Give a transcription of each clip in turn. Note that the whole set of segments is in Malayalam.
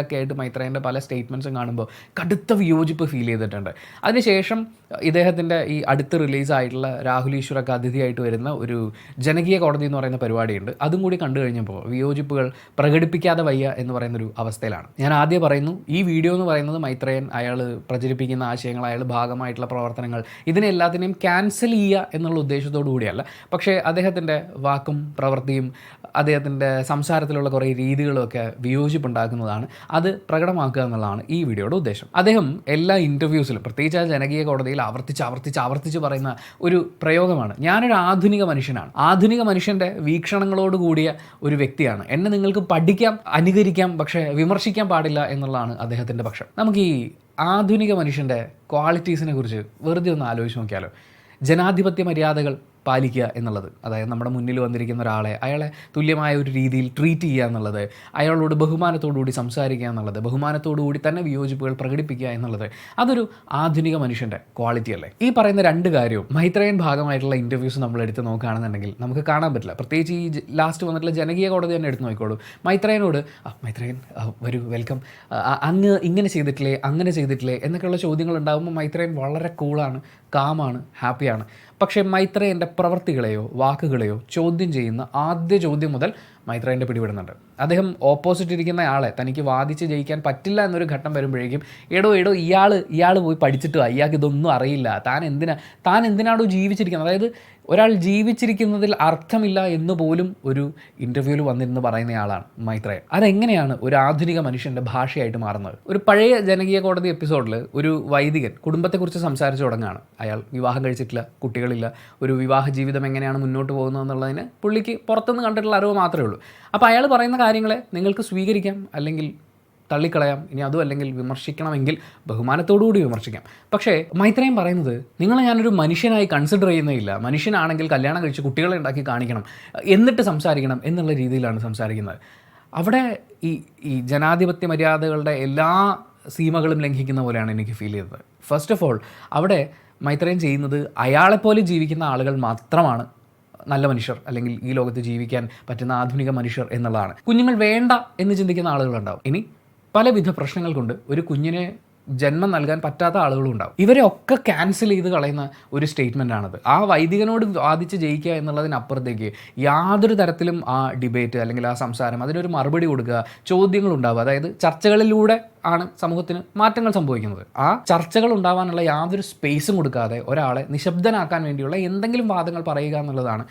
ഒക്കെ ആയിട്ട് മൈത്രേന്റെ പല സ്റ്റേറ്റ്മെന്റ്സും കാണുമ്പോൾ കടുത്ത വിയോജിപ്പ് ഫീൽ ചെയ്തിട്ടുണ്ട്. അതിനുശേഷം ഇദ്ദേഹത്തിന്റെ ഈ അടുത്ത് റിലീസായിട്ടുള്ള രാഹുൽ ഈശ്വറൊക്കെ അതിഥിയായിട്ട് വരുന്ന ഒരു ജനകീയ കോടതി എന്ന് പറയുന്ന പരിപാടിയുണ്ട്. അതും കൂടി കണ്ടു കഴിഞ്ഞപ്പോൾ വിയോജിപ്പുകൾ പ്രകടിപ്പിക്കാതെ വയ്യ എന്ന് പറയുന്നൊരു അവസ്ഥയിലാണ്. ഞാൻ ആദ്യം പറയുന്നു ഈ വീഡിയോ എന്ന് പറയുന്നത് മൈത്രേയൻ അയാൾ പ്രചരിപ്പിക്കുന്ന ആശയങ്ങൾ അയാൾ ഭാഗമായിട്ടുള്ള പ്രവർത്തനങ്ങൾ ഇതിനെ എല്ലാത്തിനെയും ക്യാൻസൽ ചെയ്യുക എന്നുള്ള ഉദ്ദേശത്തോടു കൂടിയല്ല. പക്ഷേ അദ്ദേഹത്തിന്റെ വാക്കും പ്രവൃത്തിയും അദ്ദേഹത്തിന്റെ സംസാരത്തിലുള്ള കുറേ രീതികളും ഒക്കെ വിയോജിപ്പുണ്ടാക്കുന്നതാണ്. അത് പ്രകടമാക്കുക എന്നുള്ളതാണ് ഈ വീഡിയോയുടെ ഉദ്ദേശം. അദ്ദേഹം എല്ലാ ഇന്റർവ്യൂസിലും പ്രത്യേകിച്ച് ആ ജനകീയ കോടതിയിൽ ആവർത്തിച്ച് ആവർത്തിച്ച് ആവർത്തിച്ച് പറയുന്ന ഒരു പ്രയോഗമാണ്. ഞാനൊരു ആധുനിക മനുഷ്യനാണ്. ആധുനിക മനുഷ്യന്റെ വീക്ഷണങ്ങളോട് കൂടിയ ഒരു വ്യക്തിയാണ്. എന്നെ നിങ്ങൾക്ക് പഠിക്കാം അനുകരിക്കാം പക്ഷേ വിമർശിക്കാൻ പാടില്ല എന്നുള്ളതാണ് അദ്ദേഹത്തിന്റെ പക്ഷം. നമുക്ക് ഈ ആധുനിക മനുഷ്യന്റെ ക്വാളിറ്റീസിനെ കുറിച്ച് വെറുതെ ഒന്ന് ആലോചിച്ച് നോക്കിയാലോ? ജനാധിപത്യ മര്യാദകൾ പാലിക്കുക എന്നുള്ളത്. അതായത് നമ്മുടെ മുന്നിൽ വന്നിരിക്കുന്ന ഒരാളെ അയാളെ തുല്യമായ ഒരു രീതിയിൽ ട്രീറ്റ് ചെയ്യുക എന്നുള്ളത് അയാളോട് ബഹുമാനത്തോടുകൂടി സംസാരിക്കുക എന്നുള്ളത് ബഹുമാനത്തോടുകൂടി തന്നെ വിയോജിപ്പുകൾ പ്രകടിപ്പിക്കുക എന്നുള്ളത് അതൊരു ആധുനിക മനുഷ്യന്റെ ക്വാളിറ്റി അല്ലേ? ഈ പറയുന്ന രണ്ട് കാര്യവും മൈത്രയൻ ഭാഗമായിട്ടുള്ള ഇന്റർവ്യൂസ് നമ്മൾ എടുത്ത് നോക്കുകയാണെന്നുണ്ടെങ്കിൽ നമുക്ക് കാണാൻ പറ്റില്ല. പ്രത്യേകിച്ച് ഈ ലാസ്റ്റ് വന്നിട്ടുള്ള ജനകീയ കോടതി തന്നെ എടുത്ത് നോക്കിക്കോളൂ. മൈത്രയനോട് മൈത്രേയൻ വരൂ വെൽക്കം അങ്ങ് ഇങ്ങനെ ചെയ്തിട്ടില്ലേ അങ്ങനെ ചെയ്തിട്ടില്ലേ എന്നൊക്കെയുള്ള ചോദ്യങ്ങൾ ഉണ്ടാകുമ്പോൾ മൈത്രയൻ വളരെ കൂളാണ് കാമാണ് ഹാപ്പിയാണ് പക്ഷേ മൈത്രേയന്റെ പ്രവൃത്തികളെയോ വാക്കുകളെയോ ചോദ്യം ചെയ്യുന്ന ആദ്യ ചോദ്യം മുതൽ മൈത്രേയന്റെ പിടിപെടുന്നുണ്ട്. അദ്ദേഹം ഓപ്പോസിറ്റ് ഇരിക്കുന്ന ആളെ തനിക്ക് വാദിച്ച് ജയിക്കാൻ പറ്റില്ല എന്നൊരു ഘട്ടം വരുമ്പോഴേക്കും എടോ എടോ ഇയാൾ ഇയാൾ പോയി പഠിച്ചിട്ട് അയാൾക്ക് ഇതൊന്നും അറിയില്ല. താൻ എന്തിനാ താൻ എന്തിനാണോ ജീവിച്ചിരിക്കുന്നത്? അതായത് ഒരാൾ ജീവിച്ചിരിക്കുന്നതിൽ അർത്ഥമില്ല എന്ന് പോലും ഒരു ഇന്റർവ്യൂവിൽ വന്നിരുന്ന് പറയുന്ന ആളാണ് മൈത്രേയൻ. അതെങ്ങനെയാണ് ഒരു ആധുനിക മനുഷ്യന്റെ ഭാഷയായിട്ട് മാറുന്നത്? ഒരു പഴയ ജനകീയ കോടതി എപ്പിസോഡിൽ ഒരു വൈദികൻ കുടുംബത്തെക്കുറിച്ച് സംസാരിച്ചു തുടങ്ങുകയാണ്. അയാൾ വിവാഹം കഴിച്ചിട്ടില്ല കുട്ടികളില്ല ഒരു വിവാഹ ജീവിതം എങ്ങനെയാണ് മുന്നോട്ട് പോകുന്നത് എന്നുള്ളതിന് പുള്ളിക്ക് പുറത്തുനിന്ന് കണ്ടിട്ടുള്ള അറിവ് മാത്രമേ ഉള്ളൂ അപ്പോൾ അയാൾ പറയുന്ന കാര്യങ്ങളെ നിങ്ങൾക്ക് സ്വീകരിക്കാം അല്ലെങ്കിൽ തള്ളിക്കളയാം. ഇനി അതും അല്ലെങ്കിൽ വിമർശിക്കണമെങ്കിൽ ബഹുമാനത്തോടുകൂടി വിമർശിക്കാം. പക്ഷേ മൈത്രയും പറയുന്നത് നിങ്ങളെ ഞാനൊരു മനുഷ്യനായി കൺസിഡർ ചെയ്യുന്നില്ല മനുഷ്യനാണെങ്കിൽ കല്യാണം കഴിച്ച് കുട്ടികളെ ഉണ്ടാക്കി കാണിക്കണം എന്നിട്ട് സംസാരിക്കണം എന്നുള്ള രീതിയിലാണ് സംസാരിക്കുന്നത്. അവിടെ ഈ ഈ ജനാധിപത്യ മര്യാദകളുടെ എല്ലാ സീമകളും ലംഘിക്കുന്ന പോലെയാണ് എനിക്ക് ഫീൽ ചെയ്തത്. ഫസ്റ്റ് ഓഫ് ഓൾ അവിടെ മൈത്രയും ചെയ്യുന്നത് അയാളെപ്പോലെ ജീവിക്കുന്ന ആളുകൾ മാത്രമാണ്. നല്ല മനുഷ്യർ അല്ലെങ്കിൽ ഈ ലോകത്ത് ജീവിക്കാൻ പറ്റുന്ന ആധുനിക മനുഷ്യർ എന്നുള്ളതാണ്. കുഞ്ഞുങ്ങൾ വേണ്ട എന്ന് ചിന്തിക്കുന്ന ആളുകളുണ്ടാവും. ഇനി പലവിധ പ്രശ്നങ്ങൾ കൊണ്ട് ഒരു കുഞ്ഞിനെ ജന്മം നൽകാൻ പറ്റാത്ത ആളുകളും ഉണ്ടാവും. ഇവരെ ഒക്കെ ക്യാൻസൽ ചെയ്ത് കളയുന്ന ഒരു സ്റ്റേറ്റ്മെന്റ് ആണത്. ആ വൈദികനോട് വാദിച്ച് ജയിക്കുക എന്നുള്ളതിനപ്പുറത്തേക്ക് യാതൊരു തരത്തിലും ആ ഡിബേറ്റ് അല്ലെങ്കിൽ ആ സംസാരം അതിനൊരു മറുപടി കൊടുക്കുക ചോദ്യങ്ങൾ ഉണ്ടാവുക. അതായത് ചർച്ചകളിലൂടെ ആണ് സമൂഹത്തിന് മാറ്റങ്ങൾ സംഭവിക്കുന്നത്. ആ ചർച്ചകൾ ഉണ്ടാവാനുള്ള യാതൊരു സ്പേസും കൊടുക്കാതെ ഒരാളെ നിശബ്ദനാക്കാൻ വേണ്ടിയുള്ള എന്തെങ്കിലും വാദങ്ങൾ പറയുക എന്നുള്ളതാണ്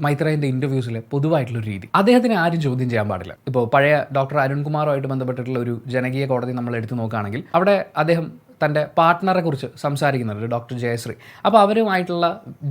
മൈത്രേയന്റെ ഇന്റർവ്യൂസിലെ പൊതുവായിട്ടുള്ളൊരു രീതി. അദ്ദേഹത്തിന് ആരും ചോദ്യം ചെയ്യാൻ പാടില്ല. ഇപ്പോൾ പഴയ ഡോക്ടർ അരുൺകുമാറുമായിട്ട് ബന്ധപ്പെട്ടിട്ടുള്ള ഒരു ജനകീയ കോടതി നമ്മൾ എടുത്തു നോക്കുകയാണെങ്കിൽ അവിടെ അദ്ദേഹം തന്റെ പാർട്ട്ണറെ കുറിച്ച് സംസാരിക്കുന്നുണ്ട് ഡോക്ടർ ജയശ്രീ. അപ്പോൾ അവരുമായിട്ടുള്ള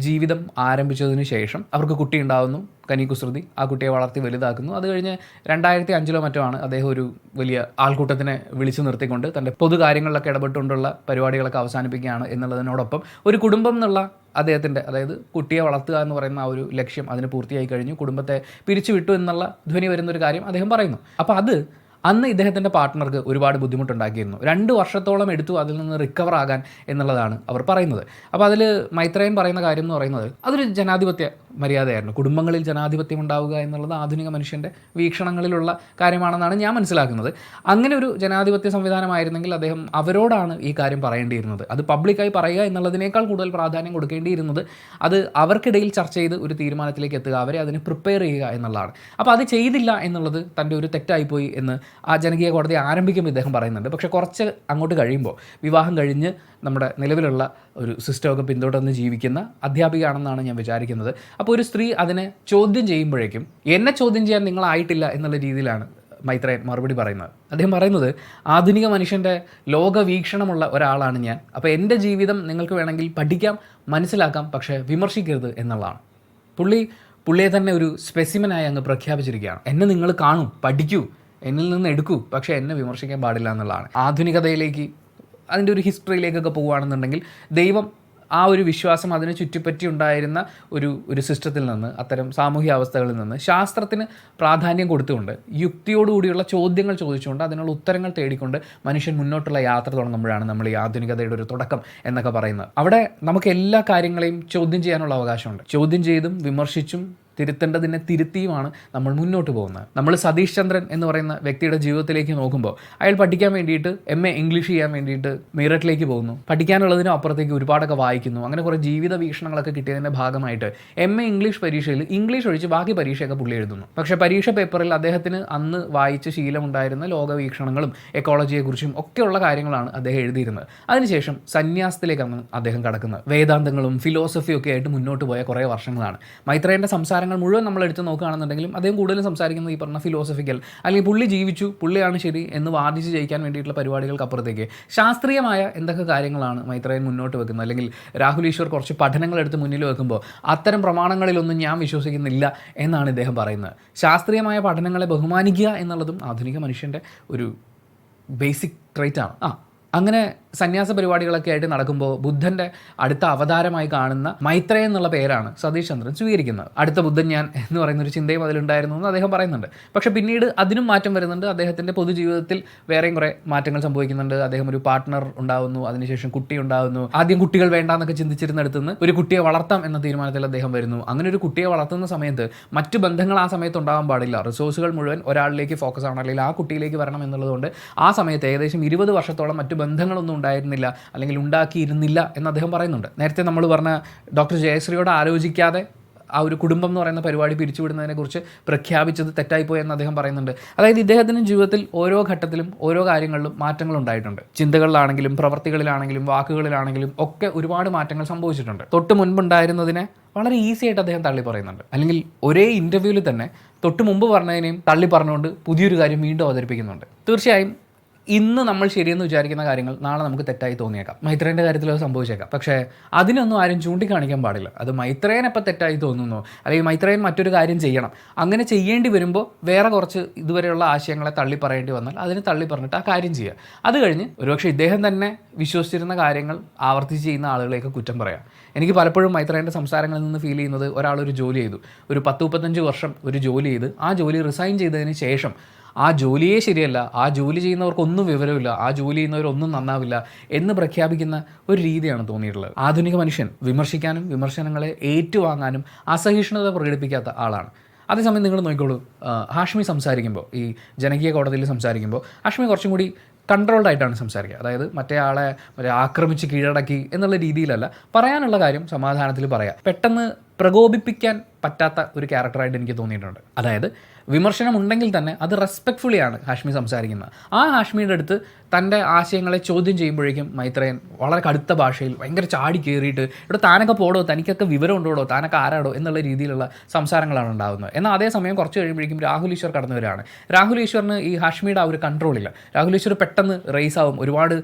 ജീവിതം ആരംഭിച്ചതിന് ശേഷം അവർക്ക് കുട്ടി ഉണ്ടാകുന്നു കനികുസൃതി ആ കുട്ടിയെ വളർത്തി വലുതാക്കുന്നു. അത് കഴിഞ്ഞ് രണ്ടായിരത്തി അഞ്ചിലോ മറ്റോ ആണ് അദ്ദേഹം ഒരു വലിയ ആൾക്കൂട്ടത്തിനെ വിളിച്ചു നിർത്തിക്കൊണ്ട് തന്റെ പൊതു കാര്യങ്ങളിലൊക്കെ ഇടപെട്ടുകൊണ്ടുള്ള പരിപാടികളൊക്കെ അവസാനിപ്പിക്കുകയാണ് എന്നുള്ളതിനോടൊപ്പം ഒരു കുടുംബം എന്നുള്ള അദ്ദേഹത്തിന്റെ അതായത് കുട്ടിയെ വളർത്തുക എന്ന് പറയുന്ന ആ ഒരു ലക്ഷ്യം അതിന് പൂർത്തിയായി കഴിഞ്ഞു. കുടുംബത്തെ പിരിച്ചുവിട്ടു എന്നുള്ള ധ്വനി വരുന്നൊരു കാര്യം അദ്ദേഹം പറയുന്നു. അപ്പോൾ അത് അന്ന് ഇദ്ദേഹത്തിന്റെ പാർട്ട്ണർക്ക് ഒരുപാട് ബുദ്ധിമുട്ടുണ്ടാക്കിയിരുന്നു. രണ്ട് വർഷത്തോളം എടുത്തു അതിൽ നിന്ന് റിക്കവർ ആകാൻ എന്നുള്ളതാണ് അവർ പറയുന്നത്. അപ്പോൾ അതിൽ മൈത്രയൻ പറയുന്ന കാര്യം എന്ന് പറയുന്നത് അതൊരു ജനാധിപത്യ മര്യാദയായിരുന്നു. കുടുംബങ്ങളിൽ ജനാധിപത്യം ഉണ്ടാവുക എന്നുള്ളത് ആധുനിക മനുഷ്യന്റെ വീക്ഷണങ്ങളിലുള്ള കാര്യമാണെന്നാണ് ഞാൻ മനസ്സിലാക്കുന്നത്. അങ്ങനെ ഒരു ജനാധിപത്യ സംവിധാനമായിരുന്നെങ്കിൽ അദ്ദേഹം അവരോടാണ് ഈ കാര്യം പറയേണ്ടിയിരുന്നത്. അത് പബ്ലിക്കായി പറയുക എന്നുള്ളതിനേക്കാൾ കൂടുതൽ പ്രാധാന്യം കൊടുക്കേണ്ടിയിരുന്നത് അത് അവർക്കിടയിൽ ചർച്ച ചെയ്ത് ഒരു തീരുമാനത്തിലേക്ക് എത്തുക അവരെ അതിന് പ്രിപ്പയർ ചെയ്യുക എന്നുള്ളതാണ്. അപ്പോൾ അത് ചെയ്തില്ല എന്നുള്ളത് തന്റെ ഒരു തെറ്റായിപ്പോയി എന്ന് ആ ജനകീയ കോടതി ആരംഭിക്കുമ്പോൾ ഇദ്ദേഹം പറയുന്നുണ്ട്. പക്ഷേ കുറച്ച് അങ്ങോട്ട് കഴിയുമ്പോൾ വിവാഹം കഴിഞ്ഞ് നമ്മുടെ നിലവിലുള്ള ഒരു സിസ്റ്റമൊക്കെ പിന്തുടർന്ന് ജീവിക്കുന്ന അധ്യാപികയാണെന്നാണ് ഞാൻ വിചാരിക്കുന്നത്. അപ്പോൾ ഒരു സ്ത്രീ അതിനെ ചോദ്യം ചെയ്യുമ്പോഴേക്കും എന്നെ ചോദ്യം ചെയ്യാൻ നിങ്ങളായിട്ടില്ല എന്നുള്ള രീതിയിലാണ് മൈത്രയൻ മറുപടി പറയുന്നത്. അദ്ദേഹം പറയുന്നത് ആധുനിക മനുഷ്യന്റെ ലോകവീക്ഷണമുള്ള ഒരാളാണ് ഞാൻ. അപ്പോൾ എന്റെ ജീവിതം നിങ്ങൾക്ക് വേണമെങ്കിൽ പഠിക്കാം മനസ്സിലാക്കാം പക്ഷേ വിമർശിക്കരുത് എന്നുള്ളതാണ്. പുള്ളി പുള്ളിയെ തന്നെ ഒരു സ്പെസിമനായി അങ്ങ് പ്രഖ്യാപിച്ചിരിക്കുകയാണ്. എന്നെ നിങ്ങൾ കാണൂ പഠിക്കൂ എന്നിൽ നിന്ന് എടുക്കൂ. പക്ഷേ എന്നെ വിമർശിക്കാൻ പാടില്ല എന്നുള്ളതാണ്. ആധുനികതയിലേക്ക് അതിന്റെ ഒരു ഹിസ്റ്ററിയിലേക്കൊക്കെ പോവുകയാണെന്നുണ്ടെങ്കിൽ ദൈവം ആ ഒരു വിശ്വാസം അതിനെ ചുറ്റിപ്പറ്റി ഉണ്ടായിരുന്ന ഒരു ഒരു സിസ്റ്റത്തിൽ നിന്ന് അത്തരം സാമൂഹ്യ അവസ്ഥകളിൽ നിന്ന് ശാസ്ത്രത്തിന് പ്രാധാന്യം കൊടുത്തുകൊണ്ട് യുക്തിയോടുകൂടിയുള്ള ചോദ്യങ്ങൾ ചോദിച്ചുകൊണ്ട് അതിനുള്ള ഉത്തരങ്ങൾ തേടിക്കൊണ്ട് മനുഷ്യൻ മുന്നോട്ടുള്ള യാത്ര തുടങ്ങുമ്പോഴാണ് നമ്മൾ ഈ ആധുനികതയുടെ ഒരു തുടക്കം എന്നൊക്കെ പറയുന്നത്. അവിടെ നമുക്ക് എല്ലാ കാര്യങ്ങളെയും ചോദ്യം ചെയ്യാനുള്ള അവകാശമുണ്ട്. ചോദ്യം ചെയ്തും വിമർശിച്ചും തിരുത്തേണ്ടതിനെ തിരുത്തിയുമാണ് നമ്മൾ മുന്നോട്ട് പോകുന്നത്. നമ്മൾ സതീഷ് ചന്ദ്രൻ എന്ന് പറയുന്ന വ്യക്തിയുടെ ജീവിതത്തിലേക്ക് നോക്കുമ്പോൾ അയാൾ പഠിക്കാൻ വേണ്ടിയിട്ട് എം എ ഇംഗ്ലീഷ് ചെയ്യാൻ വേണ്ടിയിട്ട് മീററ്റിലേക്ക് പോകുന്നു. പഠിക്കാനുള്ളതിനും അപ്പുറത്തേക്ക് ഒരുപാടൊക്കെ വായിക്കുന്നു. അങ്ങനെ കുറേ ജീവിത വീക്ഷണങ്ങളൊക്കെ കിട്ടിയതിന്റെ ഭാഗമായിട്ട് എം എ ഇംഗ്ലീഷ് പരീക്ഷയിൽ ഇംഗ്ലീഷ് ഒഴിച്ച് ബാക്കി പരീക്ഷയൊക്കെ പുള്ളി എഴുതുന്നു. പക്ഷേ പരീക്ഷ പേപ്പറിൽ അദ്ദേഹത്തിന് അന്ന് വായിച്ച ശീലമുണ്ടായിരുന്ന ലോകവീക്ഷണങ്ങളും എക്കോളജിയെക്കുറിച്ചും ഒക്കെയുള്ള കാര്യങ്ങളാണ് അദ്ദേഹം എഴുതിയിരുന്നത്. അതിനുശേഷം സന്യാസത്തിലേക്കാണ് അദ്ദേഹം കടക്കുന്നത്. വേദാന്തങ്ങളും ഫിലോസഫിയും ഒക്കെ ആയിട്ട് മുന്നോട്ട് പോയ കുറേ വർഷങ്ങളാണ്. മൈത്രേയന്റെ സംസാരങ്ങൾ മുഴുവൻ നമ്മൾ എടുത്ത് നോക്കുകയാണെന്നുണ്ടെങ്കിലും അദ്ദേഹം കൂടുതലും സംസാരിക്കുന്നത് ഈ പറഞ്ഞ ഫിലോസഫിക്കൽ അല്ലെങ്കിൽ പുള്ളി ജീവിച്ചു പുള്ളിയാണ് ശരി എന്ന് വാദിച്ച് ജയിക്കാൻ വേണ്ടിയിട്ടുള്ള പരിപാടികൾക്ക് അപ്പുറത്തേക്ക് ശാസ്ത്രീയമായ എന്തൊക്കെ കാര്യങ്ങളാണ് മൈത്രേയൻ മുന്നോട്ട് വെക്കുന്നത്? അല്ലെങ്കിൽ രാഹുൽ ഈശ്വർ കുറച്ച് പഠനങ്ങൾ എടുത്ത് മുന്നിൽ വെക്കുമ്പോൾ അത്തരം പ്രമാണങ്ങളിലൊന്നും ഞാൻ വിശ്വസിക്കുന്നില്ല എന്നാണ് ഇദ്ദേഹം പറയുന്നത്. ശാസ്ത്രീയമായ പഠനങ്ങളെ ബഹുമാനിക്കുക എന്നുള്ളതും ആധുനിക മനുഷ്യന്റെ ഒരു ബേസിക് ട്രൈറ്റാണ് ആ അങ്ങനെ സന്യാസ പരിപാടികളൊക്കെ ആയിട്ട് നടക്കുമ്പോൾ ബുദ്ധന്റെ അടുത്ത അവതാരമായി കാണുന്ന മൈത്രേ എന്നുള്ള പേരാണ് സതീഷ് ചന്ദ്രൻ സ്വീകരിക്കുന്നത്. അടുത്ത ബുദ്ധൻ ഞാൻ എന്ന് പറയുന്ന ഒരു ചിന്തയും അതിലുണ്ടായിരുന്നു എന്ന് അദ്ദേഹം പറയുന്നുണ്ട്. പക്ഷെ പിന്നീട് അതിനും മാറ്റം വരുന്നുണ്ട്. അദ്ദേഹത്തിന്റെ പൊതുജീവിതത്തിൽ വേറെയും കുറേ മാറ്റങ്ങൾ സംഭവിക്കുന്നുണ്ട്. അദ്ദേഹം ഒരു പാർട്ട്ണർ ഉണ്ടാവുന്നു. അതിനുശേഷം കുട്ടി ഉണ്ടാവുന്നു. ആദ്യം കുട്ടികൾ വേണ്ടാന്നൊക്കെ ചിന്തിച്ചിരുന്നിടത്ത് നിന്ന് ഒരു കുട്ടിയെ വളർത്താം എന്ന തീരുമാനത്തിൽ അദ്ദേഹം വരുന്നു. അങ്ങനെ ഒരു കുട്ടിയെ വളർത്തുന്ന സമയത്ത് മറ്റു ബന്ധങ്ങൾ ആ സമയത്ത് ഉണ്ടാവാൻ പാടില്ല. റിസോഴ്സുകൾ മുഴുവൻ ഒരാളിലേക്ക് ഫോക്കസ് ആവണം. അല്ലെങ്കിൽ ആ കുട്ടിയിലേക്ക് വരണം എന്നുള്ളതുകൊണ്ട് ആ സമയത്ത് ഏകദേശം ഇരുപത് വർഷത്തോളം മറ്റു ബന്ധങ്ങളൊന്നും ഉണ്ടായിരുന്നില്ല അല്ലെങ്കിൽ ഉണ്ടാക്കിയിരുന്നില്ല എന്ന് അദ്ദേഹം പറയുന്നുണ്ട്. നേരത്തെ നമ്മൾ പറഞ്ഞ ഡോക്ടർ ജയശ്രീയോട് ആലോചിക്കാതെ ആ ഒരു കുടുംബം എന്ന് പറയുന്ന പരിപാടി പിരിച്ചുവിടുന്നതിനെക്കുറിച്ച് പ്രഖ്യാപിച്ചത് തെറ്റായിപ്പോയി എന്ന് അദ്ദേഹം പറയുന്നുണ്ട്. അതായത് ഇദ്ദേഹത്തിന്റെ ജീവിതത്തിൽ ഓരോ ഘട്ടത്തിലും ഓരോ കാര്യങ്ങളിലും മാറ്റങ്ങൾ ഉണ്ടായിട്ടുണ്ട്. ചിന്തകളിലാണെങ്കിലും പ്രവർത്തികളിലാണെങ്കിലും വാക്കുകളിലാണെങ്കിലും ഒക്കെ ഒരുപാട് മാറ്റങ്ങൾ സംഭവിച്ചിട്ടുണ്ട്. തൊട്ട് മുൻപുണ്ടായിരുന്നതിനെ വളരെ ഈസി ആയിട്ട് അദ്ദേഹം തള്ളി പറയുന്നുണ്ട്. അല്ലെങ്കിൽ ഒരേ ഇന്റർവ്യൂവിൽ തന്നെ തൊട്ട് മുമ്പ് പറഞ്ഞതിനെയും തള്ളി പറഞ്ഞുകൊണ്ട് പുതിയൊരു കാര്യം വീണ്ടും അവതരിപ്പിക്കുന്നുണ്ട്. തീർച്ചയായും ഇന്ന് നമ്മൾ ശരിയെന്ന് വിചാരിക്കുന്ന കാര്യങ്ങൾ നാളെ നമുക്ക് തെറ്റായി തോന്നിയേക്കാം. മൈത്രേന്റെ കാര്യത്തിൽ അത് സംഭവിച്ചേക്കാം. പക്ഷേ അതിനൊന്നും ആരും ചൂണ്ടിക്കാണിക്കാൻ പാടില്ല. അത് മൈത്രേൻ എപ്പോൾ തെറ്റായി തോന്നുന്നു? അല്ലെങ്കിൽ മൈത്രേൻ മറ്റൊരു കാര്യം ചെയ്യണം. അങ്ങനെ ചെയ്യേണ്ടി വരുമ്പോൾ വേറെ കുറച്ച് ഇതുവരെയുള്ള ആശയങ്ങളെ തള്ളി പറയേണ്ടി വന്നാൽ അതിന് തള്ളി പറഞ്ഞിട്ട് ആ കാര്യം ചെയ്യുക അത് കഴിഞ്ഞ് ഒരുപക്ഷെ ഇദ്ദേഹം തന്നെ വിശ്വസിച്ചിരുന്ന കാര്യങ്ങൾ ആവർത്തിച്ച് ചെയ്യുന്ന ആളുകളെയൊക്കെ കുറ്റം പറയാം. എനിക്ക് പലപ്പോഴും മൈത്രേന്റെ സംസാരങ്ങളിൽ നിന്ന് ഫീൽ ചെയ്യുന്നത് ഒരാളൊരു ജോലി ചെയ്തു. ഒരു പത്ത് മുപ്പത്തഞ്ച് വർഷം ഒരു ജോലി ചെയ്ത് ആ ജോലി റിസൈൻ ചെയ്തതിന് ശേഷം ആ ജോലിയേ ശരിയല്ല ആ ജോലി ചെയ്യുന്നവർക്കൊന്നും വിവരമില്ല ആ ജോലി ചെയ്യുന്നവരൊന്നും നന്നാവില്ല എന്ന് പ്രഖ്യാപിക്കുന്ന ഒരു രീതിയാണ് തോന്നിയിട്ടുള്ളത്. ആധുനിക മനുഷ്യൻ വിമർശിക്കാനും വിമർശനങ്ങളെ ഏറ്റുവാങ്ങാനും അസഹിഷ്ണുത പ്രകടിപ്പിക്കാത്ത ആളാണ്. അതേസമയം നിങ്ങൾ നോക്കിക്കോളൂ ഹാഷ്മി സംസാരിക്കുമ്പോൾ ഈ ജനകീയ കോടതിയിൽ സംസാരിക്കുമ്പോൾ ഹാഷ്മി കുറച്ചും കൂടി കൺട്രോൾഡ് ആയിട്ടാണ് സംസാരിക്കുക. അതായത് മറ്റേ ആളെ മറ്റേ ആക്രമിച്ച് കീഴടക്കി എന്നുള്ള രീതിയിലല്ല പറയാനുള്ള കാര്യം സമാധാനത്തിൽ പറയാം. പെട്ടെന്ന് പ്രകോപിപ്പിക്കാൻ പറ്റാത്ത ഒരു ക്യാരക്ടറായിട്ട് എനിക്ക് തോന്നിയിട്ടുണ്ട്. അതായത് വിമർശനം ഉണ്ടെങ്കിൽ തന്നെ അത് റെസ്പെക്ട്ഫുള്ളി ആണ് ഹാഷ്മി സംസാരിക്കുന്നത്. ആ ഹാഷ്മിയുടെ അടുത്ത് തന്റെ ആശയങ്ങളെ ചോദ്യം ചെയ്യുമ്പോഴേക്കും മൈത്രയൻ വളരെ കടുത്ത ഭാഷയിൽ ഭയങ്കര ചാടി കയറിയിട്ട് ഇവിടെ താനൊക്കെ പോടോ തനിക്കൊക്കെ വിവരം ഉണ്ടോടോ താനൊക്കെ ആരാടോ എന്നുള്ള രീതിയിലുള്ള സംസാരങ്ങളാണ് ഉണ്ടാകുന്നത് എന്നാൽ അതേസമയം കുറച്ച് കഴിയുമ്പോഴേക്കും രാഹുൽ ഈശ്വർ കടന്നു വരികയാണ്. രാഹുൽ ഈശ്വറിന് ഈ ഹാഷ്മിയുടെ ആ ഒരു കൺട്രോളില്ല രാഹുൽ ഈശ്വർ പെട്ടെന്ന് റേസ് ആവും ഒരുപാട്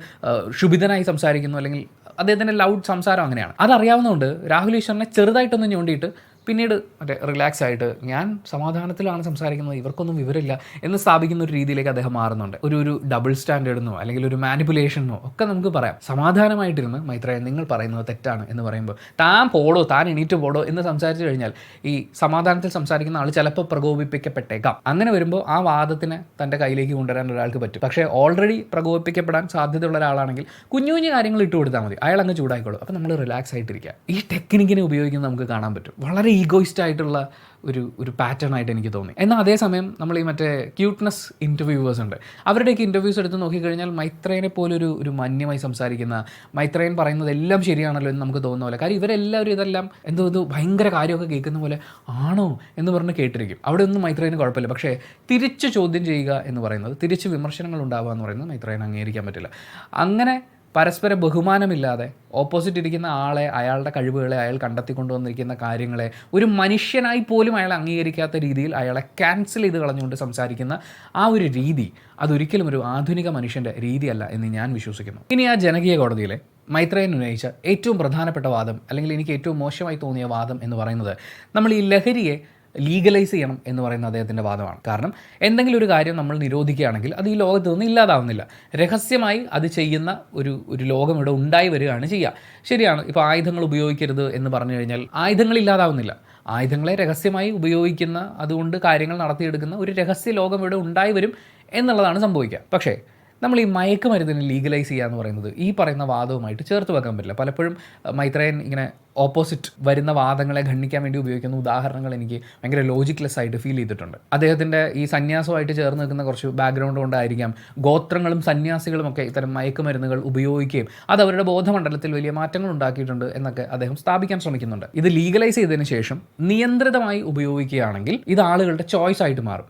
ക്ഷുഭിതനായി സംസാരിക്കുന്നു അല്ലെങ്കിൽ അദ്ദേഹത്തിന്റെ ലൗഡ് സംസാരം അങ്ങനെയാണ്. അതറിയാവുന്നതുകൊണ്ട് രാഹുൽ ഈശ്വറിനെ ചെറുതായിട്ടൊന്ന് ഞൊണ്ടിയിട്ട് പിന്നീട് മറ്റേ റിലാക്സ് ആയിട്ട് ഞാൻ സമാധാനത്തിലാണ് സംസാരിക്കുന്നത് ഇവർക്കൊന്നും വിവരമില്ല എന്ന് സ്ഥാപിക്കുന്ന ഒരു രീതിയിലേക്ക് അദ്ദേഹം മാറുന്നുണ്ട്. ഒരു ഒരു ഡബിൾ സ്റ്റാൻഡേർഡെന്നോ അല്ലെങ്കിൽ ഒരു മാനിപ്പുലേഷനോ ഒക്കെ നമുക്ക് പറയാം. സമാധാനമായിട്ടിരുന്ന് മൈത്രയെ നിങ്ങൾ പറയുന്നത് തെറ്റാണ് എന്ന് പറയുമ്പോൾ താൻ പോടോ താൻ എണീറ്റ് പോടോ എന്ന് സംസാരിച്ചു കഴിഞ്ഞാൽ ഈ സമാധാനത്തിൽ സംസാരിക്കുന്ന ആൾ ചിലപ്പോൾ പ്രകോപിപ്പിക്കപ്പെട്ടേക്കാം. അങ്ങനെ വരുമ്പോൾ ആ വാദത്തിനെ തന്റെ കയ്യിലേക്ക് കൊണ്ടുവരാൻ ഒരാൾക്ക് പറ്റും. പക്ഷേ ഓൾറെഡി പ്രകോപിപ്പിക്കപ്പെടാൻ സാധ്യതയുള്ള ഒരാളാണെങ്കിൽ കുഞ്ഞു കുഞ്ഞു കാര്യങ്ങൾ ഇട്ട് കൊടുത്താൽ മതി. അയാൾ അങ്ങ് ചൂടായിക്കോളും. അപ്പോൾ നമ്മൾ റിലാക്സ് ആയിട്ടിരിക്കുക. ഈ ടെക്നിക്കിനെ ഉപയോഗിക്കുന്നത് നമുക്ക് കാണാൻ പറ്റും. വളരെ ഈഗോയിസ്റ്റ് ആയിട്ടുള്ള ഒരു ഒരു പാറ്റേൺ ആയിട്ട് എനിക്ക് തോന്നി. എന്നാൽ അതേസമയം നമ്മൾ ഈ മറ്റേ ക്യൂട്ട്നെസ് ഇന്റർവ്യൂവേഴ്സ് ഉണ്ട്. അവരുടെയൊക്കെ ഇന്റർവ്യൂസ് എടുത്ത് നോക്കിക്കഴിഞ്ഞാൽ മൈത്രേനെ പോലൊരു ഒരു മാന്യമായി സംസാരിക്കുന്ന മൈത്രേൻ പറയുന്നത് എല്ലാം ശരിയാണല്ലോ എന്ന് നമുക്ക് തോന്നുന്ന പോലെ. കാര്യം ഇവരെല്ലാവരും ഇതെല്ലാം എന്തോ ഇത് ഭയങ്കര കാര്യമൊക്കെ കേൾക്കുന്ന പോലെ ആണോ എന്ന് പറഞ്ഞ് കേട്ടിരിക്കും. അവിടെ ഒന്നും മൈത്രേന് കുഴപ്പമില്ല. പക്ഷേ തിരിച്ച് ചോദ്യം ചെയ്യുക എന്ന് പറയുന്നത് തിരിച്ച് വിമർശനങ്ങൾ ഉണ്ടാവുക എന്ന് പറയുന്നത് മൈത്രേനെ അംഗീകരിക്കാൻ പറ്റില്ല. അങ്ങനെ പരസ്പര ബഹുമാനമില്ലാതെ ഓപ്പോസിറ്റ് ഇരിക്കുന്ന ആളെ അയാളുടെ കഴിവുകളെ അയാൾ കണ്ടെത്തി കൊണ്ടുവന്നിരിക്കുന്ന കാര്യങ്ങളെ ഒരു മനുഷ്യനായി പോലും അയാൾ അംഗീകരിക്കാത്ത രീതിയിൽ അയാളെ ക്യാൻസൽ ചെയ്ത് കളഞ്ഞുകൊണ്ട് സംസാരിക്കുന്ന ആ ഒരു രീതി അതൊരിക്കലും ഒരു ആധുനിക മനുഷ്യന്റെ രീതിയല്ല എന്ന് ഞാൻ വിശ്വസിക്കുന്നു. ഇനി ആ ജനകീയ കോടതിയിലെ മൈത്രേയൻ ഉന്നയിച്ച ഏറ്റവും പ്രധാനപ്പെട്ട വാദം അല്ലെങ്കിൽ എനിക്ക് ഏറ്റവും മോശമായി തോന്നിയ വാദം എന്ന് പറയുന്നത് നമ്മൾ ഈ ലഹരിയെ ലീഗലൈസ് ചെയ്യണം എന്ന് പറയുന്ന അദ്ദേഹത്തിന്റെ വാദമാണ്. കാരണം എന്തെങ്കിലും ഒരു കാര്യം നമ്മൾ നിരോധിക്കുകയാണെങ്കിൽ അത് ഈ ലോകത്ത് നിന്ന് ഇല്ലാതാവുന്നില്ല. രഹസ്യമായി അത് ചെയ്യുന്ന ഒരു ഒരു ലോകം ഇവിടെ ഉണ്ടായി വരികയാണ് ചെയ്യുക. ശരിയാണ് ഇപ്പോൾ ആയുധങ്ങൾ ഉപയോഗിക്കരുത് എന്ന് പറഞ്ഞു കഴിഞ്ഞാൽ ആയുധങ്ങൾ ഇല്ലാതാവുന്നില്ല. ആയുധങ്ങളെ രഹസ്യമായി ഉപയോഗിക്കുന്ന അതുകൊണ്ട് കാര്യങ്ങൾ നടത്തിയെടുക്കുന്ന ഒരു രഹസ്യ ലോകം ഇവിടെ ഉണ്ടായി വരും എന്നുള്ളതാണ് സംഭവിക്കുക. പക്ഷേ നമ്മൾ ഈ മയക്കുമരുന്നിന് ലീഗലൈസ് ചെയ്യുക എന്ന് പറയുന്നത് ഈ പറയുന്ന വാദവുമായിട്ട് ചേർത്ത് വെക്കാൻ പറ്റില്ല. പലപ്പോഴും മൈത്രയൻ ഇങ്ങനെ ഓപ്പോസിറ്റ് വരുന്ന വാദങ്ങളെ ഖണ്ഡിക്കാൻ വേണ്ടി ഉപയോഗിക്കുന്ന ഉദാഹരണങ്ങൾ എനിക്ക് ഭയങ്കര ലോജിക്ലെസ് ആയിട്ട് ഫീൽ ചെയ്തിട്ടുണ്ട്. അദ്ദേഹത്തിന്റെ ഈ സന്യാസമായിട്ട് ചേർന്ന് നിൽക്കുന്ന കുറച്ച് ബാക്ക്ഗ്രൗണ്ട് കൊണ്ടായിരിക്കാം ഗോത്രങ്ങളും സന്യാസികളും ഒക്കെ ഇത്തരം മയക്കുമരുന്നുകൾ ഉപയോഗിക്കുകയും അത് അവരുടെ ബോധമണ്ഡലത്തിൽ വലിയ മാറ്റങ്ങൾ ഉണ്ടാക്കിയിട്ടുണ്ട് എന്നൊക്കെ അദ്ദേഹം സ്ഥാപിക്കാൻ ശ്രമിക്കുന്നുണ്ട്. ഇത് ലീഗലൈസ് ചെയ്തതിന് ശേഷം നിയന്ത്രിതമായി ഉപയോഗിക്കുകയാണെങ്കിൽ ഇത് ആളുകളുടെ ചോയ്സ് ആയിട്ട് മാറും.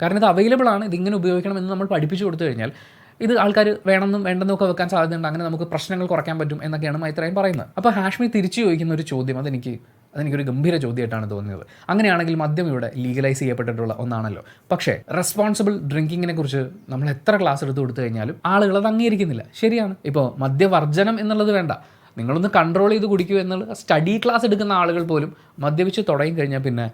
കാരണം ഇത് അവൈലബിൾ ആണ് ഇതിങ്ങനെ ഉപയോഗിക്കണം എന്ന് നമ്മൾ പഠിപ്പിച്ചു കൊടുത്തു കഴിഞ്ഞാൽ ഇത് ആൾക്കാർ വേണമെന്നും വേണ്ടെന്നും ഒക്കെ വെക്കാൻ സാധ്യതയുണ്ട്. അങ്ങനെ നമുക്ക് പ്രശ്നങ്ങൾ കുറയ്ക്കാൻ പറ്റും എന്നൊക്കെയാണ് മൈത്രയും പറയുന്നത്. അപ്പോൾ ഹാഷ്മി തിരിച്ചു ചോദിക്കുന്ന ഒരു ചോദ്യം അതെനിക്ക് അതെനിക്കൊരു ഗംഭീര ചോദ്യമായിട്ടാണ് തോന്നിയത്. അങ്ങനെയാണെങ്കിൽ മദ്യം ഇവിടെ ലീഗലൈസ് ചെയ്യപ്പെട്ടിട്ടുള്ള ഒന്നാണല്ലോ. പക്ഷേ റെസ്പോൺസിബിൾ ഡ്രിങ്കിങ്ങിനെ കുറിച്ച് നമ്മൾ എത്ര ക്ലാസ് എടുത്ത് കൊടുത്തു കഴിഞ്ഞാലും ആളുകൾ അത് അംഗീകരിക്കുന്നില്ല. ശരിയാണ്. ഇപ്പോൾ മദ്യവർജനം എന്നുള്ളത് വേണ്ട. നിങ്ങളൊന്ന് കൺട്രോൾ ചെയ്ത് കുടിക്കൂ എന്നുള്ള സ്റ്റഡി ക്ലാസ് എടുക്കുന്ന ആളുകൾ പോലും മദ്യപിച്ച് തുടങ്ങി കഴിഞ്ഞാൽ പിന്നെ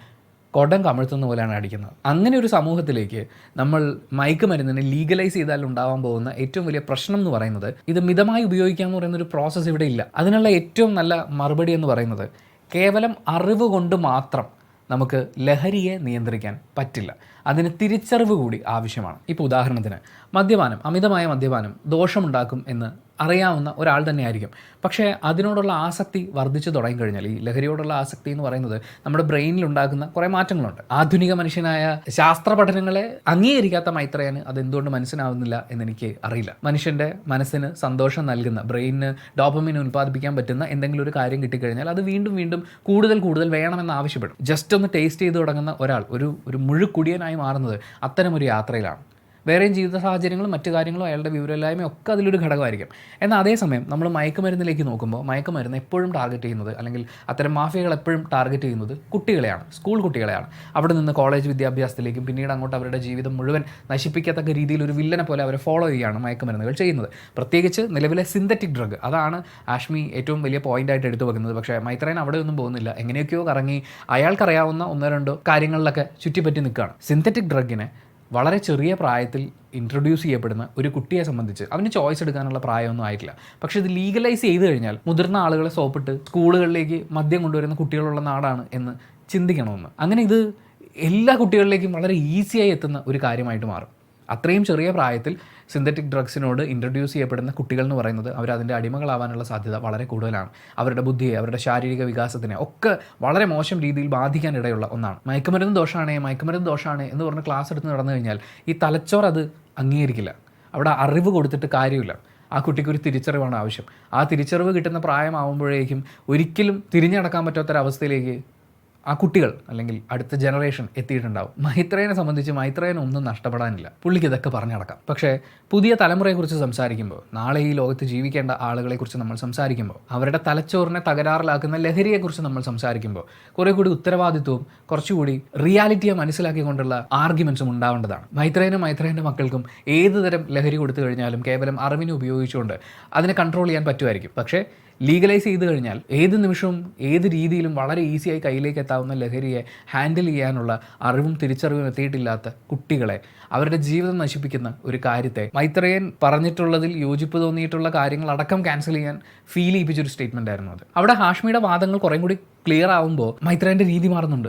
കൊടം കമഴ്ത്തുന്ന പോലെയാണ് അടിക്കുന്നത്. അങ്ങനെ ഒരു സമൂഹത്തിലേക്ക് നമ്മൾ മയക്കുമരുന്നിനെ ലീഗലൈസ് ചെയ്താൽ ഉണ്ടാവാൻ പോകുന്ന ഏറ്റവും വലിയ പ്രശ്നം എന്ന് പറയുന്നത് ഇത് മിതമായി ഉപയോഗിക്കുക എന്ന് പറയുന്ന ഒരു പ്രോസസ്സ് ഇവിടെ ഇല്ല. അതിനുള്ള ഏറ്റവും നല്ല മറുപടി എന്ന് പറയുന്നത് കേവലം അറിവ് കൊണ്ട് മാത്രം നമുക്ക് ലഹരിയെ നിയന്ത്രിക്കാൻ പറ്റില്ല. അതിന് തിരിച്ചറിവ് കൂടി ആവശ്യമാണ്. ഇപ്പോൾ ഉദാഹരണത്തിന് മദ്യപാനം അമിതമായ മദ്യപാനം ദോഷമുണ്ടാക്കും എന്ന് അറിയാവുന്ന ഒരാൾ തന്നെയായിരിക്കും. പക്ഷേ അതിനോടുള്ള ആസക്തി വർദ്ധിച്ചു തുടങ്ങിക്കഴിഞ്ഞാൽ ഈ ലഹരിയോടുള്ള ആസക്തി എന്ന് പറയുന്നത് നമ്മുടെ ബ്രെയിനിൽ ഉണ്ടാക്കുന്ന കുറേ മാറ്റങ്ങളുണ്ട്. ആധുനിക മനുഷ്യനായ ശാസ്ത്ര പഠനങ്ങളെ അംഗീകരിക്കാത്ത മൈത്രേയന് അതെന്തുകൊണ്ട് മനസ്സിലാവുന്നില്ല എന്നെനിക്ക് അറിയില്ല. മനുഷ്യന്റെ മനസ്സിന് സന്തോഷം നൽകുന്ന ബ്രെയിനിന് ഡോപ്പമിന് ഉൽപ്പാദിപ്പിക്കാൻ പറ്റുന്ന എന്തെങ്കിലും ഒരു കാര്യം കിട്ടിക്കഴിഞ്ഞാൽ അത് വീണ്ടും വീണ്ടും കൂടുതൽ കൂടുതൽ വേണമെന്ന് ആവശ്യപ്പെടും. ജസ്റ്റ് ഒന്ന് ടേസ്റ്റ് ചെയ്ത് തുടങ്ങുന്ന ഒരാൾ ഒരു ഒരു മുഴുക്കുടിയനായി മാറുന്നത് അത്തരമൊരു യാത്രയിലാണ്. വേറെയും ജീവിത സാഹചര്യങ്ങളും മറ്റു കാര്യങ്ങളും അയാളുടെ വിവരമില്ലായ്മയും ഒക്കെ അതിലൊരു ഘടകമായിരിക്കും. എന്നാൽ അതേസമയം നമ്മൾ മയക്കുമരുന്നിലേക്ക് നോക്കുമ്പോൾ മയക്കുമരുന്ന് എപ്പോഴും ടാർഗറ്റ് ചെയ്യുന്നത് അല്ലെങ്കിൽ അത്തരം മാഫിയകൾ എപ്പോഴും ടാർഗറ്റ് ചെയ്യുന്നത് കുട്ടികളെയാണ് സ്കൂൾ കുട്ടികളെയാണ്. അവിടെ നിന്ന് കോളേജ് വിദ്യാഭ്യാസത്തിലേക്കും പിന്നീട് അങ്ങോട്ട് അവരുടെ ജീവിതം മുഴുവൻ നശിപ്പിക്കത്തക്ക രീതിയിൽ ഒരു വില്ലനെ പോലെ അവരെ ഫോളോ ചെയ്യുകയാണ് മയക്കുമരുന്നുകൾ ചെയ്യുന്നത്. പ്രത്യേകിച്ച് നിലവിലെ സിന്തറ്റിക് ഡ്രഗ് അതാണ് ആഷ്മി ഏറ്റവും വലിയ പോയിന്റ് ആയിട്ട് എടുത്തു വെക്കുന്നത്. പക്ഷേ മൈത്രയൻ അവിടെ ഒന്നും പോകുന്നില്ല. എങ്ങനെയൊക്കെയോ കറങ്ങി അയാൾക്കറിയാവുന്ന ഒന്നോ രണ്ടോ കാര്യങ്ങളിലൊക്കെ ചുറ്റിപ്പറ്റി നിൽക്കുകയാണ്. സിന്തറ്റിക് ഡ്രഗിനെ വളരെ ചെറിയ പ്രായത്തിൽ ഇൻട്രൊഡ്യൂസ് ചെയ്യപ്പെടുന്ന ഒരു കുട്ടിയെ സംബന്ധിച്ച് അവന് ചോയ്സ് എടുക്കാനുള്ള പ്രായമൊന്നും ആയിട്ടില്ല. പക്ഷേ ഇത് ലീഗലൈസ് ചെയ്ത് കഴിഞ്ഞാൽ മുതിർന്ന ആളുകളെ സോപ്പിട്ട് സ്കൂളുകളിലേക്ക് മദ്യം കൊണ്ടുവരുന്ന കുട്ടികളുള്ള നാടാണ് എന്ന് ചിന്തിക്കണമെന്ന്. അങ്ങനെ ഇത് എല്ലാ കുട്ടികളിലേക്കും വളരെ ഈസിയായി എത്തുന്ന ഒരു കാര്യമായിട്ട് മാറും. അത്രയും ചെറിയ പ്രായത്തിൽ സിന്തറ്റിക് ഡ്രഗ്സിനോട് ഇൻട്രൊഡ്യൂസ് ചെയ്യപ്പെടുന്ന കുട്ടികൾ എന്ന് പറയുന്നത് അവരതിന്റെ അടിമകളാവാനുള്ള സാധ്യത വളരെ കൂടുതലാണ്. അവരുടെ ബുദ്ധിയെ അവരുടെ ശാരീരിക വികാസത്തിനെ ഒക്കെ വളരെ മോശം രീതിയിൽ ബാധിക്കാൻ ഇടയുള്ള ഒന്നാണ്. മയക്കുമരുന്ന് ദോഷമാണ് മയക്കുമരുന്ന് ദോഷമാണ് എന്ന് പറഞ്ഞ് ക്ലാസ് എടുത്ത് നടന്നു കഴിഞ്ഞാൽ ഈ തലച്ചോർ അത് അംഗീകരിക്കില്ല. അവിടെ അറിവ് കൊടുത്തിട്ട് കാര്യമില്ല. ആ കുട്ടിക്ക് ഒരു തിരിച്ചറിവാണ് ആവശ്യം. ആ തിരിച്ചറിവ് കിട്ടുന്ന പ്രായമാവുമ്പോഴേക്കും ഒരിക്കലും തിരിഞ്ഞടക്കാൻ പറ്റാത്തൊരവസ്ഥയിലേക്ക് ആ കുട്ടികൾ അല്ലെങ്കിൽ അടുത്ത ജനറേഷൻ എത്തിയിട്ടുണ്ടാവും. മൈത്രേനെ സംബന്ധിച്ച് മൈത്രേനെ ഒന്നും നഷ്ടപ്പെടാനില്ല. പുള്ളിക്ക് ഇതൊക്കെ പറഞ്ഞു നടക്കാം. പക്ഷേ പുതിയ തലമുറയെക്കുറിച്ച് സംസാരിക്കുമ്പോൾ നാളെ ഈ ലോകത്ത് ജീവിക്കേണ്ട ആളുകളെക്കുറിച്ച് നമ്മൾ സംസാരിക്കുമ്പോൾ അവരുടെ തലച്ചോറിനെ തകരാറിലാക്കുന്ന ലഹരിയെക്കുറിച്ച് നമ്മൾ സംസാരിക്കുമ്പോൾ കുറേ കൂടി ഉത്തരവാദിത്വവും കുറച്ചുകൂടി റിയാലിറ്റിയെ മനസ്സിലാക്കിക്കൊണ്ടുള്ള ആർഗ്യുമെൻസും ഉണ്ടാവേണ്ടതാണ്. മൈത്രേനും മൈത്രേന്റെ മക്കൾക്കും ഏത് തരം ലഹരി കൊടുത്തു കഴിഞ്ഞാലും കേവലം അറിവിനെ ഉപയോഗിച്ചുകൊണ്ട് അതിനെ കൺട്രോൾ ചെയ്യാൻ പറ്റുമായിരിക്കും. പക്ഷേ ലീഗലൈസ് ചെയ്ത് കഴിഞ്ഞാൽ ഏത് നിമിഷവും ഏത് രീതിയിലും വളരെ ഈസിയായി കയ്യിലേക്ക് എത്താവുന്ന ലഹരിയെ ഹാൻഡിൽ ചെയ്യാനുള്ള അറിവും തിരിച്ചറിവും എത്തിയിട്ടില്ലാത്ത കുട്ടികളെ അവരുടെ ജീവിതം നശിപ്പിക്കുന്ന ഒരു കാര്യത്തെ മൈത്രേയൻ പറഞ്ഞിട്ടുള്ളതിൽ യോജിപ്പ് തോന്നിയിട്ടുള്ള കാര്യങ്ങൾ അടക്കം ക്യാൻസൽ ചെയ്യാൻ ഫീൽ ചെയ്യിപ്പിച്ചൊരു സ്റ്റേറ്റ്മെന്റ് ആയിരുന്നു അത്. അവിടെ ഹാഷ്മിയുടെ വാദങ്ങൾ കുറേ കൂടി ക്ലിയർ ആവുമ്പോൾ മൈത്രേന്റെ രീതി മാറുന്നുണ്ട്.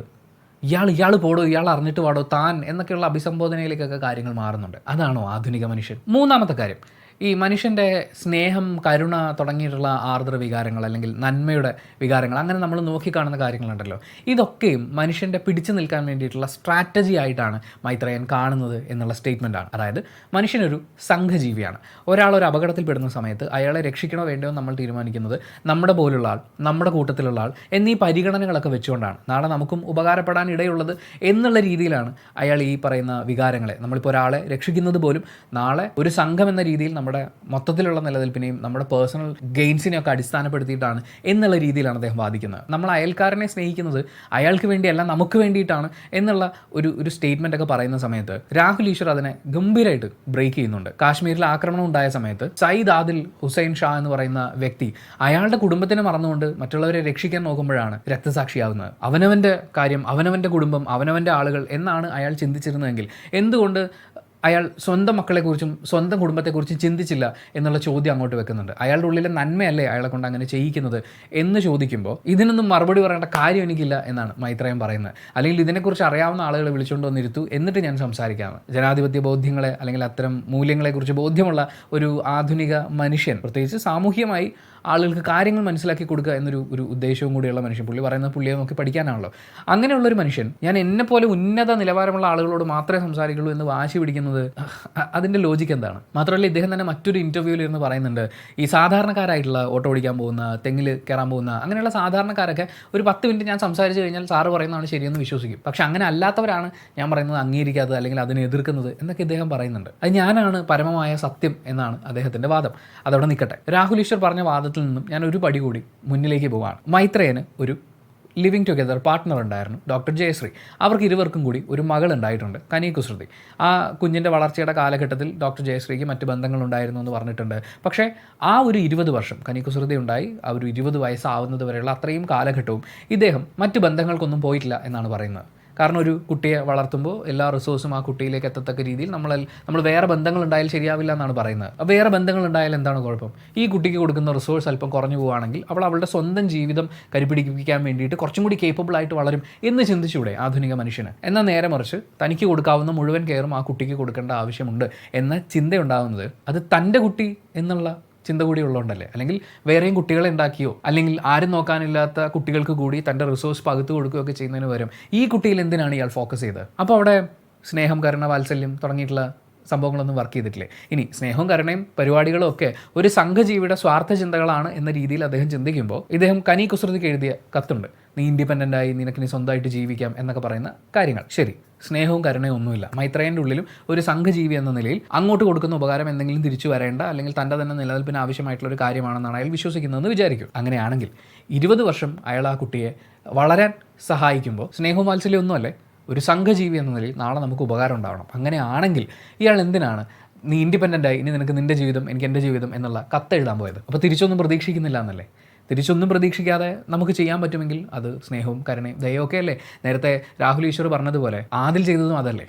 ഇയാൾ ഇയാൾ പോടോ ഇയാൾ അറിഞ്ഞിട്ട് പാടോ താൻ എന്നൊക്കെയുള്ള അഭിസംബോധനയിലേക്കൊക്കെ കാര്യങ്ങൾ മാറുന്നുണ്ട്. അതാണോ ആധുനിക മനുഷ്യൻ. മൂന്നാമത്തെ കാര്യം. ഈ മനുഷ്യന്റെ സ്നേഹം കരുണ തുടങ്ങിയിട്ടുള്ള ആർദ്ര വികാരങ്ങൾ അല്ലെങ്കിൽ നന്മയുടെ വികാരങ്ങൾ അങ്ങനെ നമ്മൾ നോക്കിക്കാണുന്ന കാര്യങ്ങളുണ്ടല്ലോ. ഇതൊക്കെയും മനുഷ്യന്റെ പിടിച്ചു നിൽക്കാൻ വേണ്ടിയിട്ടുള്ള സ്ട്രാറ്റജി ആയിട്ടാണ് മൈത്രയൻ കാണുന്നത് എന്നുള്ള സ്റ്റേറ്റ്മെന്റാണ് അതായത് മനുഷ്യനൊരു സംഘജീവിയാണ്. ഒരാൾ ഒരു അപകടത്തിൽ പെടുന്ന സമയത്ത് അയാളെ രക്ഷിക്കണോ വേണ്ടയോ നമ്മൾ തീരുമാനിക്കുന്നത് നമ്മുടെ പോലുള്ള ആൾ നമ്മുടെ കൂട്ടത്തിലുള്ള ആൾ എന്നീ പരിഗണനകളൊക്കെ വെച്ചുകൊണ്ടാണ്. നാളെ നമുക്കും ഉപകാരപ്പെടാൻ ഇടയുള്ളത് എന്നുള്ള രീതിയിലാണ് അയാൾ ഈ പറയുന്ന വികാരങ്ങളെ. നമ്മളിപ്പോൾ ഒരാളെ രക്ഷിക്കുന്നത് പോലും നാളെ ഒരു സംഘം എന്ന രീതിയിൽ നമ്മുടെ മൊത്തത്തിലുള്ള നിലനിൽപ്പിനെയും നമ്മുടെ പേഴ്സണൽ ഗെയിൻസിനെയൊക്കെ അടിസ്ഥാനപ്പെടുത്തിയിട്ടാണ് എന്നുള്ള രീതിയിലാണ് അദ്ദേഹം വാദിക്കുന്നത്. നമ്മൾ അയൽക്കാരനെ സ്നേഹിക്കുന്നത് അയാൾക്ക് വേണ്ടിയല്ല നമുക്ക് വേണ്ടിയിട്ടാണ് എന്നുള്ള ഒരു ഒരു സ്റ്റേറ്റ്മെന്റ് ഒക്കെ പറയുന്ന സമയത്ത് രാഹുൽ ഈശ്വർ അതിനെ ഗംഭീരമായിട്ട് ബ്രേക്ക് ചെയ്യുന്നുണ്ട്. കാശ്മീരിൽ ആക്രമണം ഉണ്ടായ സമയത്ത് സയ്യിദ് ആദിൽ ഹുസൈൻ ഷാ എന്ന് പറയുന്ന വ്യക്തി അയാളുടെ കുടുംബത്തിനെ മറന്നുകൊണ്ട് മറ്റുള്ളവരെ രക്ഷിക്കാൻ നോക്കുമ്പോഴാണ് രക്തസാക്ഷിയാവുന്നത്. അവനവന്റെ കാര്യം അവനവന്റെ കുടുംബം അവനവന്റെ ആളുകൾ എന്നാണ് അയാൾ ചിന്തിച്ചിരുന്നതെങ്കിൽ എന്തുകൊണ്ട് അയാൾ സ്വന്തം മക്കളെക്കുറിച്ചും സ്വന്തം കുടുംബത്തെക്കുറിച്ചും ചിന്തിച്ചില്ല എന്നുള്ള ചോദ്യം അങ്ങോട്ട് വെക്കുന്നുണ്ട്. അയാളുടെ ഉള്ളിലെ നന്മയല്ലേ അയാളെ കൊണ്ട് അങ്ങനെ ചെയ്യിക്കുന്നത് എന്ന് ചോദിക്കുമ്പോൾ ഇതിനൊന്നും മറുപടി പറയേണ്ട കാര്യം എനിക്കില്ല എന്നാണ് മൈത്രയം പറയുന്നത്. അല്ലെങ്കിൽ ഇതിനെക്കുറിച്ച് അറിയാവുന്ന ആളുകളെ വിളിച്ചുകൊണ്ട് വന്നിരുത്തു എന്നിട്ട് ഞാൻ സംസാരിക്കാമെന്ന് ജനാധിപത്യ ബോധ്യങ്ങളെ അല്ലെങ്കിൽ അത്തരം മൂല്യങ്ങളെക്കുറിച്ച് ബോധ്യമുള്ള ഒരു ആധുനിക മനുഷ്യൻ പ്രത്യേകിച്ച് സാമൂഹ്യമായി ആളുകൾക്ക് കാര്യങ്ങൾ മനസ്സിലാക്കി കൊടുക്കുക എന്നൊരു ഒരു ഉദ്ദേശവും കൂടിയുള്ള മനുഷ്യൻ. പുള്ളി പറയുന്ന പുള്ളിയെ നോക്കി പഠിക്കാനാണല്ലോ. അങ്ങനെയുള്ളൊരു മനുഷ്യൻ ഞാൻ എന്നെ പോലെ ഉന്നത നിലവാരമുള്ള ആളുകളോട് മാത്രമേ സംസാരിക്കുള്ളൂ എന്ന് വാശി പിടിക്കുന്നത് അതിന്റെ ലോജിക്ക് എന്താണ്? മാത്രമല്ല ഇദ്ദേഹം തന്നെ മറ്റൊരു ഇന്റർവ്യൂവിൽ ഇരുന്ന് പറയുന്നുണ്ട് ഈ സാധാരണക്കാരായിട്ടുള്ള ഓട്ടോ ഓടിക്കാൻ പോകുന്ന തെങ്ങിൽ കയറാൻ പോകുന്ന അങ്ങനെയുള്ള സാധാരണക്കാരൊക്കെ ഒരു പത്ത് മിനിറ്റ് ഞാൻ സംസാരിച്ച് കഴിഞ്ഞാൽ സാറ് പറയുന്നതാണ് ശരിയെന്ന് വിശ്വസിക്കും. പക്ഷെ അങ്ങനെ അല്ലാത്തവരാണ് ഞാൻ പറയുന്നത് അംഗീകരിക്കാത്തത് അല്ലെങ്കിൽ അതിനെ എതിർക്കുന്നത് എന്നൊക്കെ ഇദ്ദേഹം പറയുന്നുണ്ട്. അത് ഞാനാണ് പരമമായ സത്യം എന്നാണ് അദ്ദേഹത്തിന്റെ വാദം. അതവിടെ നിൽക്കട്ടെ. രാഹുൽ ഈശ്വർ പറഞ്ഞ വാദത്തിൽ നിന്നും ഞാൻ ഒരു പടി കൂടി മുന്നിലേക്ക് പോവാണ്. മൈത്രേയന് ഒരു ലിവിങ് ടുഗെദർ പാർട്ട്ണർ ഉണ്ടായിരുന്നു ഡോക്ടർ ജയശ്രീ. അവർക്ക് ഇരുവർക്കും കൂടി ഒരു മകൾ ഉണ്ടായിട്ടുണ്ട് കനി ആ കുഞ്ഞിന്റെ വളർച്ചയുടെ കാലഘട്ടത്തിൽ ഡോക്ടർ ജയശ്രീക്ക് മറ്റ് ബന്ധങ്ങളുണ്ടായിരുന്നു എന്ന് പറഞ്ഞിട്ടുണ്ട്. പക്ഷേ ആ ഒരു ഇരുപത് വർഷം കനി ഉണ്ടായി ആ ഒരു ഇരുപത് വയസ്സാവുന്നത് വരെയുള്ള അത്രയും കാലഘട്ടവും ഇദ്ദേഹം മറ്റ് ബന്ധങ്ങൾക്കൊന്നും പോയിട്ടില്ല എന്നാണ് പറയുന്നത്. കാരണം ഒരു കുട്ടിയെ വളർത്തുമ്പോൾ എല്ലാ റിസോഴ്സും ആ കുട്ടിയിലേക്ക് എത്തത്തക്ക രീതിയിൽ നമ്മൾ നമ്മൾ വേറെ ബന്ധങ്ങൾ ഉണ്ടായാൽ ശരിയാവില്ല എന്നാണ് പറയുന്നത്. അപ്പോൾ വേറെ ബന്ധങ്ങൾ ഉണ്ടായാൽ എന്താണ് കുഴപ്പം? ഈ കുട്ടിക്ക് കൊടുക്കുന്ന റിസോഴ്സ് അല്പം കുറഞ്ഞു പോവുകയാണെങ്കിൽ അവൾ അവളുടെ സ്വന്തം ജീവിതം കരിപിടിപ്പിക്കാൻ വേണ്ടിയിട്ട് കുറച്ചും കൂടി കേപ്പബിൾ ആയിട്ട് വളരും എന്ന് ചിന്തിച്ചൂടെ ആധുനിക മനുഷ്യന്. എന്നാൽ നേരെ മറിച്ച് തനിക്ക് കൊടുക്കാവുന്ന മുഴുവൻ കെയറും ആ കുട്ടിക്ക് കൊടുക്കേണ്ട ആവശ്യമുണ്ട് എന്ന ചിന്തയുണ്ടാകുന്നത് അത് തന്റെ കുട്ടി എന്നുള്ള ചിന്ത കൂടി ഉള്ളതുകൊണ്ടല്ലേ? അല്ലെങ്കിൽ വേറെയും കുട്ടികളെ ഉണ്ടാക്കിയോ? അല്ലെങ്കിൽ ആരും നോക്കാനില്ലാത്ത കുട്ടികൾക്ക് കൂടി തന്റെ റിസോഴ്സ് പകുത്തു കൊടുക്കുകയൊക്കെ ചെയ്യുന്നതിന് പകരം ഈ കുട്ടിയിൽ എന്തിനാണ് ഇയാൾ ഫോക്കസ് ചെയ്ത് അപ്പോൾ അവിടെ സ്നേഹം കരുണ വാത്സല്യം തുടങ്ങിയിട്ടുള്ള സംഭവങ്ങളൊന്നും വർക്ക് ചെയ്തിട്ടില്ലേ? ഇനി സ്നേഹവും കരുണയും പരിപാടികളും ഒക്കെ ഒരു സംഘജീവിയുടെ സ്വാർത്ഥ ചിന്തകളാണ് എന്ന രീതിയിൽ അദ്ദേഹം ചിന്തിക്കുമ്പോൾ ഇദ്ദേഹം കനി കുസൃതിക്ക് എഴുതിയ കത്തുണ്ട്. നീ ഇൻഡിപെൻഡന്റായി നിനക്ക് നീ സ്വന്തമായിട്ട് ജീവിക്കാം എന്നൊക്കെ പറയുന്ന കാര്യങ്ങൾ. ശരി. സ്നേഹവും കരുണയും ഒന്നുമില്ല. മൈത്രേയന്റെ ഉള്ളിലും ഒരു സംഘജീവി എന്ന നിലയിൽ അങ്ങോട്ട് കൊടുക്കുന്ന ഉപകാരം എന്തെങ്കിലും തിരിച്ചു വരേണ്ട അല്ലെങ്കിൽ തന്റെ തന്നെ നിലനിൽപ്പിന് ആവശ്യമായിട്ടുള്ള ഒരു കാര്യമാണെന്നാണ് അയാൾ വിശ്വസിക്കുന്നതെന്ന് വിചാരിക്കും. അങ്ങനെയാണെങ്കിൽ ഇരുപത് വർഷം അയാൾ ആ കുട്ടിയെ വളരാൻ സഹായിക്കുമ്പോൾ സ്നേഹവും വാത്സല്യം ഒന്നുമല്ലേ? ഒരു സംഘജീവി എന്ന നിലയിൽ നാളെ നമുക്ക് ഉപകാരം ഉണ്ടാവണം. അങ്ങനെയാണെങ്കിൽ ഇയാൾ എന്തിനാണ് നീ ഇൻഡിപെൻഡന്റായി ഇനി നിനക്ക് നിന്റെ ജീവിതം എനിക്ക് എന്റെ ജീവിതം എന്നുള്ള കത്ത് എഴുതാൻ പോയത്? അപ്പോൾ തിരിച്ചൊന്നും പ്രതീക്ഷിക്കുന്നില്ല എന്നല്ലേ? തിരിച്ചൊന്നും പ്രതീക്ഷിക്കാതെ നമുക്ക് ചെയ്യാൻ പറ്റുമെങ്കിൽ അത് സ്നേഹവും കരുണയും ദയൊക്കെ അല്ലേ? നേരത്തെ രാഹുൽ ഈശ്വർ പറഞ്ഞതുപോലെ ആദ്യം ചെയ്തതും അതല്ലേ?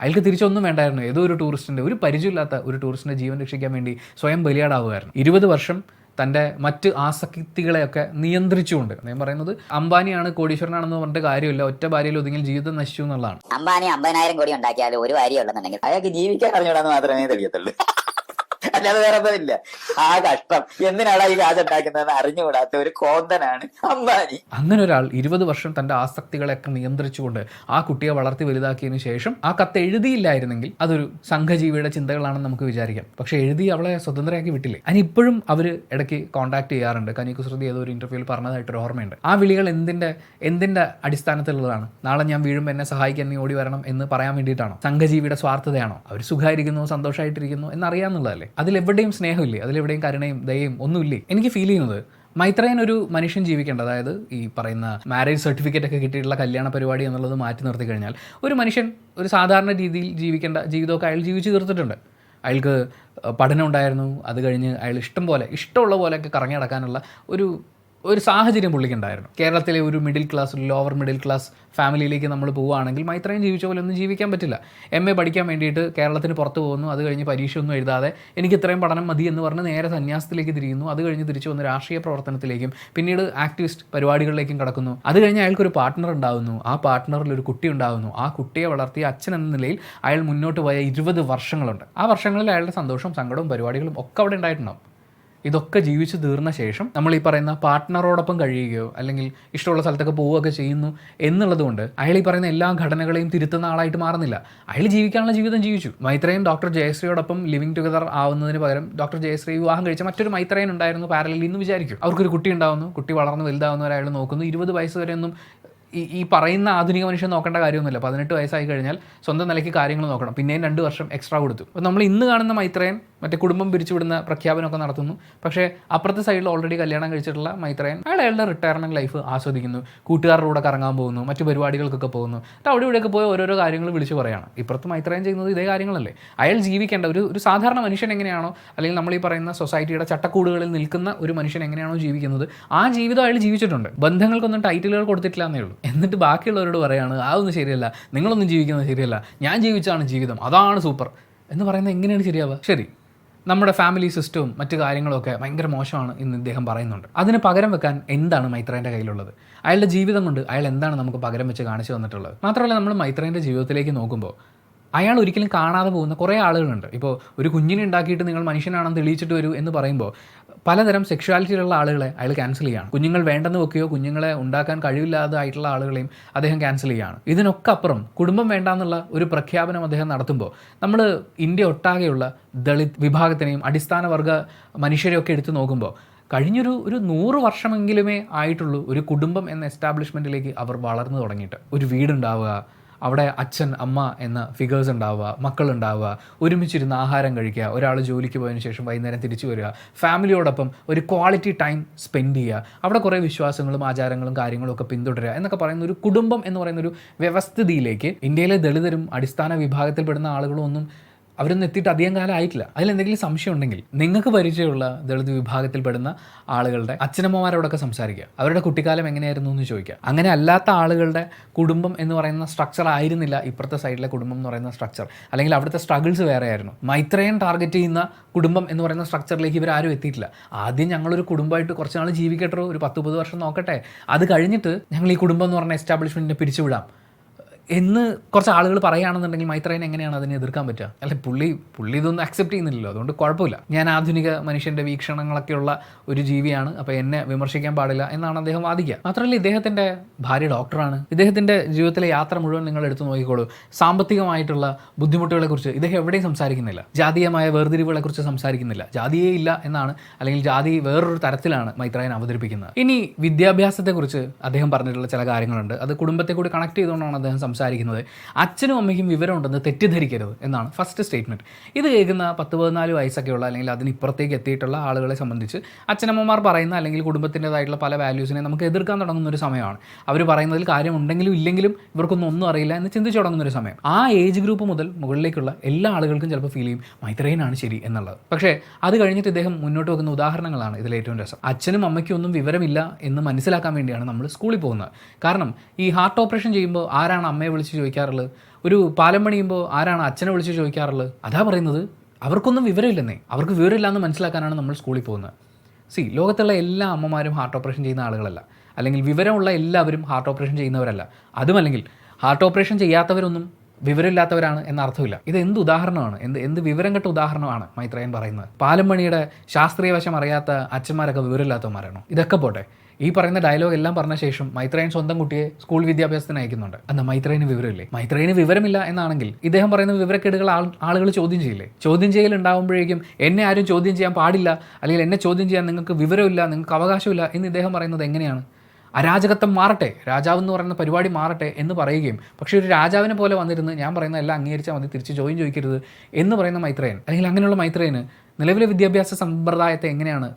അയാൾക്ക് തിരിച്ചൊന്നും വേണ്ടായിരുന്നു. ഏതോ ഒരു ടൂറിസ്റ്റിന്റെ ഒരു പരിചയമില്ലാത്ത ഒരു ടൂറിസ്റ്റിന്റെ ജീവൻ രക്ഷിക്കാൻ വേണ്ടി സ്വയം ബലിയാടാവുകയായിരുന്നു. ഇരുപത് വർഷം തന്റെ മറ്റ് ആസക്തികളെയൊക്കെ നിയന്ത്രിച്ചുകൊണ്ട് ഞാൻ പറയുന്നത് അംബാനിയാണ് കോടീശ്വരനാണെന്ന് പറഞ്ഞിട്ട് കാര്യമില്ല. ഒറ്റ ഭാര്യയിൽ ഒതുങ്ങി ജീവിതം നശിച്ചു എന്നുള്ളതാണ്. അംബാനി അമ്പതിനായിരം കോടി ഉണ്ടാക്കിയാൽ ഒരു ഭാര്യ ഉള്ളതെന്നുണ്ടെങ്കിൽ അയാൾക്ക് ജീവിക്കാൻ അറിഞ്ഞൂടാന്ന് മാത്രമേ തെളിയത്തുള്ളൂ. അല്ലാതെ വേറെ ഒന്നുമില്ല ആ കഷ്ടം. എന്തിനാണ് ഈ കാശ് ഉണ്ടാക്കുന്നതെന്ന് അറിഞ്ഞുകൂടാത്ത ഒരു കോന്തനാണ് അംബാനി. അങ്ങനെ ഒരാൾ ഇരുപത് വർഷം തന്റെ ആസക്തികളെയൊക്കെ നിയന്ത്രിച്ചുകൊണ്ട് ആ കുട്ടിയെ വളർത്തി വലുതാക്കിയതിനു ശേഷം ആ കത്ത് എഴുതിയില്ലായിരുന്നെങ്കിൽ അതൊരു സംഘജീവിയുടെ ചിന്തകളാണെന്ന് നമുക്ക് വിചാരിക്കാം. പക്ഷെ എഴുതി അവളെ സ്വതന്ത്രയാക്കി വിട്ടില്ലേ? അതിന് ഇപ്പോഴും അവർ ഇടയ്ക്ക് കോൺടാക്ട് ചെയ്യാറുണ്ട്. കനി കുസൃതി ഏതോ ഒരു ഇന്റർവ്യൂവിൽ പറഞ്ഞതായിട്ടൊരു ഓർമ്മയുണ്ട്. ആ വിളികൾ എന്തിന്റെ എന്തിന്റെ അടിസ്ഥാനത്തിലുള്ളതാണ്? നാളെ ഞാൻ വീഴുമ്പോൾ എന്നെ സഹായിക്കാൻ നീ ഓടി വരണം എന്ന് പറയാൻ വേണ്ടിയിട്ടാണോ? സംഘജീവിയുടെ സ്വാർത്ഥതയാണോ? അവർ സുഖമായിരിക്കുന്നു സന്തോഷമായിട്ടിരിക്കുന്നു എന്നറിയാമെന്നുള്ളതല്ലേ അതിലെവിടെയും സ്നേഹമില്ലേ അതിലെവിടെയും കരുണയും ദയയും ഒന്നുമില്ലേ? എനിക്ക് ഫീൽ ചെയ്യുന്നത് മൈത്രയൻ ഒരു മനുഷ്യൻ ജീവിക്കേണ്ട അതായത് ഈ പറയുന്ന മാരേജ് സർട്ടിഫിക്കറ്റ് ഒക്കെ കിട്ടിയിട്ടുള്ള കല്യാണ പരിപാടി എന്നുള്ളത് മാറ്റി നിർത്തി കഴിഞ്ഞാൽ ഒരു മനുഷ്യൻ ഒരു സാധാരണ രീതിയിൽ ജീവിക്കേണ്ട ജീവിതമൊക്കെ അയാൾ ജീവിച്ചു തീർത്തിട്ടുണ്ട്. അയാൾക്ക് പഠനം ഉണ്ടായിരുന്നു. അത് കഴിഞ്ഞ് അയാൾ ഇഷ്ടം പോലെ ഇഷ്ടമുള്ള പോലെയൊക്കെ കറങ്ങി നടക്കാനുള്ള ഒരു ഒരു സാഹചര്യം പുള്ളിക്കുണ്ടായിരുന്നു. കേരളത്തിലെ ഒരു middle class lower middle class ഫാമിലിയിലേക്ക് നമ്മൾ പോവുകയാണെങ്കിൽ മൈത്രയും ജീവിച്ച പോലെ ഒന്നും ജീവിക്കാൻ പറ്റില്ല. എം എ പഠിക്കാൻ വേണ്ടിയിട്ട് കേരളത്തിന് പുറത്ത് പോകുന്നു. അത് കഴിഞ്ഞ് പരീക്ഷ ഒന്നും എഴുതാതെ എനിക്ക് ഇത്രയും പഠനം മതി എന്ന് പറഞ്ഞ് നേരെ സന്യാസത്തിലേക്ക് തിരിയുന്നു. അത് കഴിഞ്ഞ് തിരിച്ചു വന്ന് രാഷ്ട്രീയ പ്രവർത്തനത്തിലേക്കും പിന്നീട് ആക്ടിവിസ്റ്റ് പരിപാടികളിലേക്കും കടക്കുന്നു. അത് കഴിഞ്ഞ് അയാൾക്കൊരു പാർട്ട്ണർ ഉണ്ടാകുന്നു ആ പാർട്ട്ണറിൽ ഒരു കുട്ടി ഉണ്ടാകുന്നു ആ കുട്ടിയെ വളർത്തിയ അച്ഛൻ എന്ന നിലയിൽ അയാൾ മുന്നോട്ട് പോയ ഇരുപത് വർഷങ്ങളുണ്ട്. ആ വർഷങ്ങളിൽ അയാളുടെ സന്തോഷവും സങ്കടവും പരിപാടികളും ഒക്കെ അവിടെ ഉണ്ടായിട്ടുണ്ടാവും. ഇതൊക്കെ ജീവിച്ചു തീർന്ന ശേഷം നമ്മൾ ഈ പറയുന്ന പാർട്ട്ണറോടൊപ്പം കഴിയുകയോ അല്ലെങ്കിൽ ഇഷ്ടമുള്ള സ്ഥലത്തൊക്കെ പോവുകയൊക്കെ ചെയ്യുന്നു എന്നുള്ളതുകൊണ്ട് അയാൾ ഈ പറയുന്ന എല്ലാ ഘടനകളെയും തിരുത്തുന്ന ആളായിട്ട് മാറുന്നില്ല. അയാൾ ജീവിക്കാനുള്ള ജീവിതം ജീവിച്ചു. മൈത്രയും ഡോക്ടർ ജയശ്രീയോടൊപ്പം ലിവിങ് ടുഗദർ ആവുന്നതിന് പകരം ഡോക്ടർ ജയശ്രീ വിവാഹം കഴിച്ച മറ്റൊരു മൈത്രയൻ ഉണ്ടായിരുന്നു പാരലിൽ എന്ന് വിചാരിക്കും. അവർക്കൊരു കുട്ടി ഉണ്ടാവുന്നു. കുട്ടി വളർന്ന് വലുതാവുന്നവരെ അയാൾ നോക്കുന്നു. ഇരുപത് വയസ്സ് വരെയൊന്നും ഈ പറയുന്ന ആധുനിക മനുഷ്യൻ നോക്കേണ്ട കാര്യമൊന്നുമില്ല. പതിനെട്ട് വയസ്സായി കഴിഞ്ഞാൽ സ്വന്തം നിലയ്ക്ക് കാര്യങ്ങൾ നോക്കണം. പിന്നെയും രണ്ട് വർഷം എക്സ്ട്രാ കൊടുത്തു. അപ്പോൾ നമ്മൾ ഇന്ന് കാണുന്ന മൈത്രയൻ മറ്റേ കുടുംബം പിരിച്ചുവിടുന്ന പ്രഖ്യാപനമൊക്കെ നടത്തുന്നു. പക്ഷേ അപ്പുറത്തെ സൈഡിൽ ഓൾറെഡി കല്യാണം കഴിച്ചിട്ടുള്ള മൈത്രയൻ അയാൾ അയാളുടെ റിട്ടയർമെന്റ് ലൈഫ് ആസ്വദിക്കുന്നു. കൂട്ടുകാരുടെ കൂടെ കറങ്ങാൻ പോകുന്നു. മറ്റു പരിപാടികൾക്കൊക്കെ പോകുന്നു. എന്നിട്ട് അവിടെ ഇവിടെയൊക്കെ പോയി ഓരോരോ കാര്യങ്ങൾ വിളിച്ചു പറയാണ്. ഇപ്പുറത്ത് മൈത്രയൻ ചെയ്യുന്നത് ഇതേ കാര്യങ്ങളല്ലേ? അയാൾ ജീവിക്കേണ്ട ഒരു ഒരു സാധാരണ മനുഷ്യൻ എങ്ങനെയാണോ അല്ലെങ്കിൽ നമ്മൾ ഈ പറയുന്ന സൊസൈറ്റിയുടെ ചട്ടക്കൂടുകളിൽ നിൽക്കുന്ന ഒരു മനുഷ്യൻ എങ്ങനെയാണോ ജീവിക്കുന്നത് ആ ജീവിതം അയാൾ ജീവിച്ചിട്ടുണ്ട്. ബന്ധങ്ങൾക്കൊന്നും ടൈറ്റിലുകൾ കൊടുത്തിട്ടില്ല എന്നേ ഉള്ളൂ. എന്നിട്ട് ബാക്കിയുള്ളവരോട് പറയാണ് അതൊന്നും ശരിയല്ല. നിങ്ങളൊന്നും ജീവിക്കുന്നത് ശരിയല്ല. ഞാൻ ജീവിച്ചാണ് ജീവിതം. അതാണ് സൂപ്പർ. എന്ന് പറയുന്നത് എങ്ങനെയാണ് ശരിയാവുക? ശരി. നമ്മുടെ ഫാമിലി സിസ്റ്റവും മറ്റു കാര്യങ്ങളൊക്കെ ഭയങ്കര മോശമാണ് ഇന്ന് ഇദ്ദേഹം പറയുന്നുണ്ട്. അതിന് പകരം വെക്കാൻ എന്താണ് മൈത്രേന്റെ കയ്യിലുള്ളത്? അയാളുടെ ജീവിതം കൊണ്ട് അയാൾ എന്താണ് നമുക്ക് പകരം വെച്ച് കാണിച്ചു തന്നിട്ടുള്ളത്? മാത്രമല്ല നമ്മൾ മൈത്രേന്റെ ജീവിതത്തിലേക്ക് നോക്കുമ്പോൾ അയാൾ ഒരിക്കലും കാണാതെ പോകുന്ന കുറേ ആളുകളുണ്ട്. ഇപ്പോൾ ഒരു കുഞ്ഞിനെ ഉണ്ടാക്കിയിട്ട് നിങ്ങൾ മനുഷ്യനാണെന്ന് തെളിയിച്ചിട്ട് വരൂ എന്ന് പറയുമ്പോൾ പലതരം സെക്ഷുവാലിറ്റിയിലുള്ള ആളുകളെ അയാൾ ക്യാൻസൽ ചെയ്യുകയാണ്. കുഞ്ഞുങ്ങൾ വേണ്ടെന്ന് വെക്കുകയോ കുഞ്ഞുങ്ങളെ ഉണ്ടാക്കാൻ കഴിവില്ലാതെ ആയിട്ടുള്ള ആളുകളെയും അദ്ദേഹം ക്യാൻസൽ ചെയ്യുകയാണ്. ഇതിനൊക്കെ അപ്പുറം കുടുംബം വേണ്ടാന്നുള്ള ഒരു പ്രഖ്യാപനം അദ്ദേഹം നടത്തുമ്പോൾ നമ്മൾ ഇന്ത്യ ഒട്ടാകെയുള്ള ദളിത് വിഭാഗത്തിനെയും അടിസ്ഥാന വർഗ മനുഷ്യരെയൊക്കെ എടുത്തു നോക്കുമ്പോൾ കഴിഞ്ഞൊരു ഒരു നൂറ് വർഷമെങ്കിലുമേ ആയിട്ടുള്ളൂ ഒരു കുടുംബം എന്ന എസ്റ്റാബ്ലിഷ്മെന്റിലേക്ക് അവർ വളർന്നു തുടങ്ങിയിട്ട്. ഒരു വീടുണ്ടാവുക അവിടെ അച്ഛൻ അമ്മ എന്ന ഫിഗേഴ്സ് ഉണ്ടാവുക മക്കളുണ്ടാവുക ഒരുമിച്ചിരുന്ന് ആഹാരം കഴിക്കുക ഒരാൾ ജോലിക്ക് പോയതിന് ശേഷം വൈകുന്നേരം തിരിച്ചു വരിക ഫാമിലിയോടൊപ്പം ഒരു ക്വാളിറ്റി ടൈം സ്പെൻഡ് ചെയ്യുക അവിടെ കുറേ വിശ്വാസങ്ങളും ആചാരങ്ങളും കാര്യങ്ങളും ഒക്കെ പിന്തുടരുക എന്നൊക്കെ പറയുന്ന ഒരു കുടുംബം എന്ന് പറയുന്ന ഒരു വ്യവസ്ഥിതിയിലേക്ക് ഇന്ത്യയിലെ ദളിതരും അടിസ്ഥാന വിഭാഗത്തിൽപ്പെടുന്ന ആളുകളും ഒന്നും അവരൊന്നും എത്തിയിട്ട് അധികം കാലം ആയിട്ടില്ല. അതിലെന്തെങ്കിലും സംശയം ഉണ്ടെങ്കിൽ നിങ്ങൾക്ക് പരിചയമുള്ള ദളിത് വിഭാഗത്തിൽപ്പെടുന്ന ആളുകളുടെ അച്ഛനമ്മമാരോടൊക്കെ സംസാരിക്കുക. അവരുടെ കുട്ടിക്കാലം എങ്ങനെയായിരുന്നു എന്ന് ചോദിക്കുക. അങ്ങനെ അല്ലാത്ത ആളുകളുടെ കുടുംബം എന്ന് പറയുന്ന സ്ട്രക്ചർ ആയിരുന്നില്ല ഇപ്പുറത്തെ സൈഡിലെ കുടുംബം എന്ന് പറയുന്ന സ്ട്രക്ചർ അല്ലെങ്കിൽ അവിടുത്തെ സ്ട്രഗിൾസ് വേറെ ആയിരുന്നു ടാർഗറ്റ് ചെയ്യുന്ന കുടുംബം എന്ന് പറയുന്ന സ്ട്രക്ചറിലേക്ക് ഇവർ ആരും എത്തിയിട്ടില്ല. ആദ്യം ഞങ്ങളൊരു കുടുംബമായിട്ട് കുറച്ച് നാൾ ജീവിക്കട്ടോ ഒരു പത്ത് മുപ്പത് വർഷം നോക്കട്ടെ. അത് കഴിഞ്ഞിട്ട് ഞങ്ങൾ ഈ കുടുംബം എന്ന് പറഞ്ഞ എസ്റ്റാബ്ലിഷ്മെന്റിനെ പിരിച്ചുവിടാം. എന്ന് കുറച്ച് ആളുകൾ പറയുകയാണെന്നുണ്ടെങ്കിൽ മൈത്രേനെ എങ്ങനെയാണ് അതിനെ എതിർക്കാൻ പറ്റുക? അല്ലെ പുള്ളി പുള്ളി ഇതൊന്നും അക്സെപ്റ്റ് ചെയ്യുന്നില്ലല്ലോ. അതുകൊണ്ട് കുഴപ്പമില്ല. ഞാൻ ആധുനിക മനുഷ്യന്റെ വീക്ഷണങ്ങളൊക്കെയുള്ള ഒരു ജീവിയാണ്. അപ്പോൾ എന്നെ വിമർശിക്കാൻ പാടില്ല എന്നാണ് അദ്ദേഹം വാദിക്കുക. മാത്രമല്ല ഇദ്ദേഹത്തിന്റെ ഭാര്യ ഡോക്ടറാണ്. ഇദ്ദേഹത്തിന്റെ ജീവിതത്തിലെ യാത്ര മുഴുവൻ നിങ്ങൾ എടുത്തു നോക്കിക്കോളൂ. സാമ്പത്തികമായിട്ടുള്ള ബുദ്ധിമുട്ടുകളെക്കുറിച്ച് ഇദ്ദേഹം എവിടെയും സംസാരിക്കുന്നില്ല. ജാതീയമായ വേർതിരിവുകളെക്കുറിച്ച് സംസാരിക്കുന്നില്ല. ജാതിയേ ഇല്ല എന്നാണ്. അല്ലെങ്കിൽ ജാതി വേറൊരു തരത്തിലാണ് മൈത്രേയൻ അവതരിപ്പിക്കുന്നത്. ഇനി വിദ്യാഭ്യാസത്തെക്കുറിച്ച് അദ്ദേഹം പറഞ്ഞിട്ടുള്ള ചില കാര്യങ്ങളുണ്ട്. അത് കുടുംബത്തെ കൂടി കണക്ട് ചെയ്തുകൊണ്ടാണ് അദ്ദേഹം സംസാരിക്കുന്നത്. അച്ഛനും അമ്മയ്ക്കും വിവരമുണ്ടെന്ന് തെറ്റിദ്ധരിക്കരുത് എന്നാണ് ഫസ്റ്റ് സ്റ്റേറ്റ്മെന്റ് ഇത് കേൾക്കുന്ന പത്ത് പതിനാല് വയസ്സൊക്കെയുള്ള അല്ലെങ്കിൽ അതിനിപ്പുറത്തേക്ക് എത്തിയിട്ടുള്ള ആളുകളെ സംബന്ധിച്ച് അച്ഛനമ്മമാർ പറയുന്ന അല്ലെങ്കിൽ കുടുംബത്തിന്റെതായിട്ടുള്ള പല വാല്യൂസിനെ നമുക്ക് എതിർക്കാൻ തുടങ്ങുന്ന ഒരു സമയമാണ്. അവർ പറയുന്നതിൽ കാര്യമുണ്ടെങ്കിലും ഇല്ലെങ്കിലും ഇവർക്കൊന്നും ഒന്നും അറിയില്ല എന്ന് ചിന്തിച്ചു തുടങ്ങുന്ന ഒരു സമയം. ആ ഏജ് ഗ്രൂപ്പ് മുതൽ മുകളിലേക്കുള്ള എല്ലാ ആളുകൾക്കും ചിലപ്പോൾ ഫീൽ ചെയ്യും മൈത്രേനാണ് ശരി എന്നുള്ളത്. പക്ഷേ അത് കഴിഞ്ഞിട്ട് ഇദ്ദേഹം മുന്നോട്ട് വെക്കുന്ന ഉദാഹരണങ്ങളാണ് ഇതിൽ ഏറ്റവും രസം. അച്ഛനും അമ്മയ്ക്കും ഒന്നും വിവരമില്ല എന്ന് മനസ്സിലാക്കാൻ വേണ്ടിയാണ് നമ്മൾ സ്കൂളിൽ പോകുന്നത്. കാരണം ഈ ഹാർട്ട് ഓപ്പറേഷൻ ചെയ്യുമ്പോൾ ആരാണ് അമ്മയെ വിളിച്ച് ചോദിക്കാറുള്ളത്? ഒരു പാലം പണിയുമ്പോൾ ആരാണ് അച്ഛനെ വിളിച്ച് ചോദിക്കാറുള്ളത്? അതാ പറയുന്നത്. അവർക്കൊന്നും വിവരമില്ലെന്നേ. അവർക്ക് വിവരമില്ല എന്ന് മനസ്സിലാക്കാനാണ് നമ്മൾ സ്കൂളിൽ പോകുന്നത്. സി ലോകത്തുള്ള എല്ലാ അമ്മമാരും ഹാർട്ട് ഓപ്പറേഷൻ ചെയ്യുന്ന ആളുകളല്ല. അല്ലെങ്കിൽ വിവരമുള്ള എല്ലാവരും ഹാർട്ട് ഓപ്പറേഷൻ ചെയ്യുന്നവരല്ല. അതുമല്ലെങ്കിൽ ഹാർട്ട് ഓപ്പറേഷൻ ചെയ്യാത്തവരൊന്നും വിവരമില്ലാത്തവരാണ് എന്ന അർത്ഥമില്ല. ഇത് എന്ത് ഉദാഹരണമാണ്? എന്ത് എന്ത് വിവരം കെട്ട ഉദാഹരണമാണ് മൈത്രയൻ പറയുന്നത്. പാലമണിയുടെ ശാസ്ത്രീയ വശം അറിയാത്ത അച്ഛന്മാരൊക്കെ വിവരമില്ലാത്തവന്മാരാണോ? ഇതൊക്കെ പോട്ടെ. ഈ പറയുന്ന ഡയലോഗ് എല്ലാം പറഞ്ഞ ശേഷം മൈത്രേയൻ സ്വന്തം കുട്ടിയെ സ്കൂൾ വിദ്യാഭ്യാസത്തിന് അയക്കുന്നുണ്ട്. എന്നാ മൈത്രേയന് വിവരമില്ലേ? മൈത്രേയന് വിവരമില്ല എന്നാണെങ്കിൽ ഇദ്ദേഹം പറയുന്ന വിവരക്കേടുകൾ ആളുകൾ ചോദ്യം ചെയ്യില്ലേ? ചോദ്യം ചെയ്യൽ ഉണ്ടാകുമ്പോഴേക്കും എന്നെ ആരും ചോദ്യം ചെയ്യാൻ പാടില്ല അല്ലെങ്കിൽ എന്നെ ചോദ്യം ചെയ്യാൻ നിങ്ങൾക്ക് വിവരമില്ല നിങ്ങൾക്ക് അവകാശമില്ല എന്ന് ഇദ്ദേഹം പറയുന്നത് എങ്ങനെയാണ്? അരാജകത്വം മാറട്ടെ രാജാവ് എന്ന് പറയുന്ന പരിപാടി മാറട്ടെ എന്ന് പറയുകയും പക്ഷേ ഒരു രാജാവിനെ പോലെ വന്നിരുന്ന് ഞാൻ പറയുന്ന എല്ലാം അംഗീകരിച്ചാൽ മതി തിരിച്ച് ജോയിൻ ചോദിക്കരുത് എന്ന് പറയുന്ന മൈത്രേയൻ അല്ലെങ്കിൽ അങ്ങനെയുള്ള മൈത്രേയന് നിലവിലെ വിദ്യാഭ്യാസ സമ്പ്രദായത്തെ എങ്ങനെയാണ്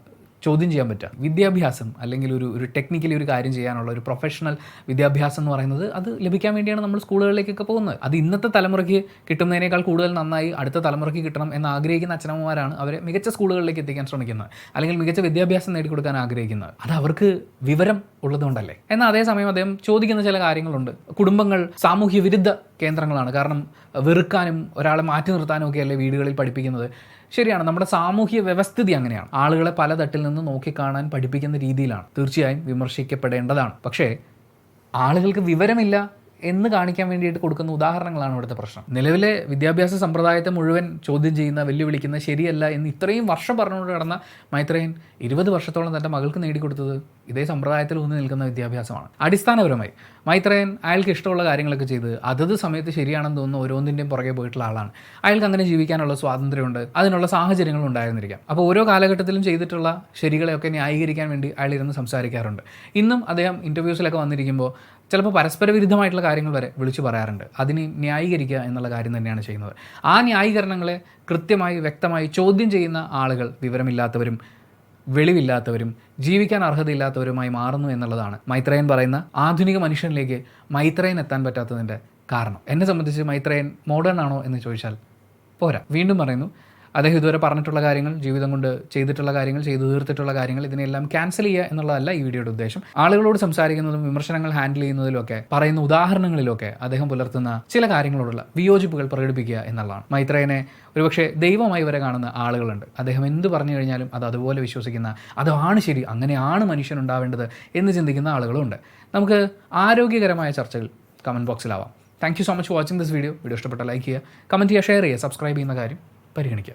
ചോദ്യം ചെയ്യാൻ പറ്റുക. വിദ്യാഭ്യാസം അല്ലെങ്കിൽ ഒരു ഒരു ടെക്നിക്കലി ഒരു കാര്യം ചെയ്യാനുള്ള ഒരു പ്രൊഫഷണൽ വിദ്യാഭ്യാസം എന്ന് പറയുന്നത് അത് ലഭിക്കാൻ വേണ്ടിയാണ് നമ്മൾ സ്കൂളുകളിലേക്കൊക്കെ പോകുന്നത്. അത് ഇന്നത്തെ തലമുറയ്ക്ക് കിട്ടുന്നതിനേക്കാൾ കൂടുതൽ നന്നായി അടുത്ത തലമുറയ്ക്ക് കിട്ടണം എന്ന് ആഗ്രഹിക്കുന്ന അച്ഛനമ്മമാരാണ് അവരെ മികച്ച സ്കൂളുകളിലേക്ക് എത്തിക്കാൻ ശ്രമിക്കുന്നത്. അല്ലെങ്കിൽ മികച്ച വിദ്യാഭ്യാസം നേടിക്കൊടുക്കാൻ ആഗ്രഹിക്കുന്നത്. അത് അവർക്ക് വിവരം ഉള്ളതുകൊണ്ടല്ലേ. എന്നാൽ അതേസമയം അദ്ദേഹം ചോദിക്കുന്ന ചില കാര്യങ്ങളുണ്ട്. കുടുംബങ്ങൾ സാമൂഹ്യ വിരുദ്ധ കേന്ദ്രങ്ങളാണ്. കാരണം വെറുക്കാനും ഒരാളെ മാറ്റി നിർത്താനും ഒക്കെയല്ലേ വീടുകളിൽ പഠിപ്പിക്കുന്നത്. ശരിയാണ് നമ്മുടെ സാമൂഹ്യ വ്യവസ്ഥിതി അങ്ങനെയാണ്. ആളുകളെ പല തട്ടിൽ നിന്ന് നോക്കിക്കാണാൻ പഠിപ്പിക്കുന്ന രീതിയിലാണ്. തീർച്ചയായും വിമർശിക്കപ്പെടേണ്ടതാണ്. പക്ഷേ ആളുകൾക്ക് വിവരമില്ല. എന്ന് കാണിക്കാൻ വേണ്ടിയിട്ട് കൊടുക്കുന്ന ഉദാഹരണങ്ങളാണ് ഇവിടുത്തെ പ്രശ്നം. നിലവിലെ വിദ്യാഭ്യാസ സമ്പ്രദായത്തെ മുഴുവൻ ചോദ്യം ചെയ്യുന്ന വെല്ലുവിളിക്കുന്ന ശരിയല്ല എന്ന് ഇത്രയും വർഷം പറഞ്ഞുകൊണ്ട് കിടന്ന മൈത്രേയൻ ഇരുപത് വർഷത്തോളം തന്റെ മകൾക്ക് നേടിക്കൊടുത്തത് ഇതേ സമ്പ്രദായത്തിൽ ഊന്നി നിൽക്കുന്ന വിദ്യാഭ്യാസമാണ്. അടിസ്ഥാനപരമായി മൈത്രേയൻ അയാൾക്ക് ഇഷ്ടമുള്ള കാര്യങ്ങളൊക്കെ ചെയ്ത് അതത് സമയത്ത് ശരിയാണെന്ന് തോന്നുന്ന ഓരോന്നിന്റെയും പുറകെ പോയിട്ടുള്ള ആളാണ്. അയാൾക്ക് അങ്ങനെ ജീവിക്കാനുള്ള സ്വാതന്ത്ര്യമുണ്ട്. അതിനുള്ള സാഹചര്യങ്ങളും ഉണ്ടായിരുന്നിരിക്കാം. അപ്പോൾ ഓരോ കാലഘട്ടത്തിലും ചെയ്തിട്ടുള്ള ശരികളെയൊക്കെ ന്യായീകരിക്കാൻ വേണ്ടി അയാൾ ഇരുന്ന് സംസാരിക്കാറുണ്ട്. ഇന്നും അദ്ദേഹം ഇന്റർവ്യൂസിലൊക്കെ വന്നിരിക്കുമ്പോൾ ചിലപ്പോൾ പരസ്പര വിരുദ്ധമായിട്ടുള്ള കാര്യങ്ങൾ വരെ വിളിച്ചു പറയാറുണ്ട്. അതിനെ ന്യായീകരിക്കുക എന്നുള്ള കാര്യം തന്നെയാണ് ചെയ്യുന്നത് ആ ന്യായീകരണങ്ങളെ കൃത്യമായി വ്യക്തമായി ചോദ്യം ചെയ്യുന്ന ആളുകൾ വിവരമില്ലാത്തവരും വെളിവില്ലാത്തവരും ജീവിക്കാൻ അർഹതയില്ലാത്തവരുമായി മാറുന്നു എന്നുള്ളതാണ് മൈത്രേയൻ പറയുന്ന ആധുനിക മനുഷ്യനിലേക്ക് മൈത്രേയൻ എത്താൻ പറ്റാത്തതിന്റെ കാരണം. എന്നെ സംബന്ധിച്ച് മൈത്രേയൻ മോഡേൺ ആണോ എന്ന് ചോദിച്ചാൽ പോരാ. വീണ്ടും പറയുന്നു അദ്ദേഹം ഇതുവരെ പറഞ്ഞിട്ടുള്ള കാര്യങ്ങൾ ജീവിതം കൊണ്ട് ചെയ്തിട്ടുള്ള കാര്യങ്ങൾ ചെയ്തു തീർത്തിട്ടുള്ള കാര്യങ്ങൾ ഇതിനെല്ലാം ക്യാൻസൽ ചെയ്യുക എന്നുള്ളതല്ല ഈ വീഡിയോയുടെ ഉദ്ദേശം. ആളുകളോട് സംസാരിക്കുന്നതും വിമർശനങ്ങൾ ഹാൻഡിൽ ചെയ്യുന്നതിലൊക്കെ പറയുന്ന ഉദാഹരണങ്ങളിലൊക്കെ അദ്ദേഹം പുലർത്തുന്ന ചില കാര്യങ്ങളോടുള്ള വിയോജിപ്പുകൾ പ്രകടിപ്പിക്കുക എന്നുള്ളതാണ്. മൈത്രേനെ ഒരുപക്ഷെ ദൈവമായി വരെ കാണുന്ന ആളുകളുണ്ട്. അദ്ദേഹം എന്ത് പറഞ്ഞു കഴിഞ്ഞാലും അത് അതുപോലെ വിശ്വസിക്കുന്ന അതാണ് ശരി അങ്ങനെയാണ് മനുഷ്യൻ ഉണ്ടാവേണ്ടത് എന്ന് ചിന്തിക്കുന്ന ആളുകളുണ്ട് നമുക്ക് ആരോഗ്യകരമായ ചർച്ചകൾ comment ബോക്സിലാവാം thank you so much watching this video video ഇഷ്ടപ്പെട്ട ലൈക്ക് ചെയ്യുക കമന്റ് ചെയ്യുക ഷെയർ ചെയ്യുക സബ്സ്ക്രൈബ് ചെയ്യുന്ന കാര്യം പരിഗണിക്കുക.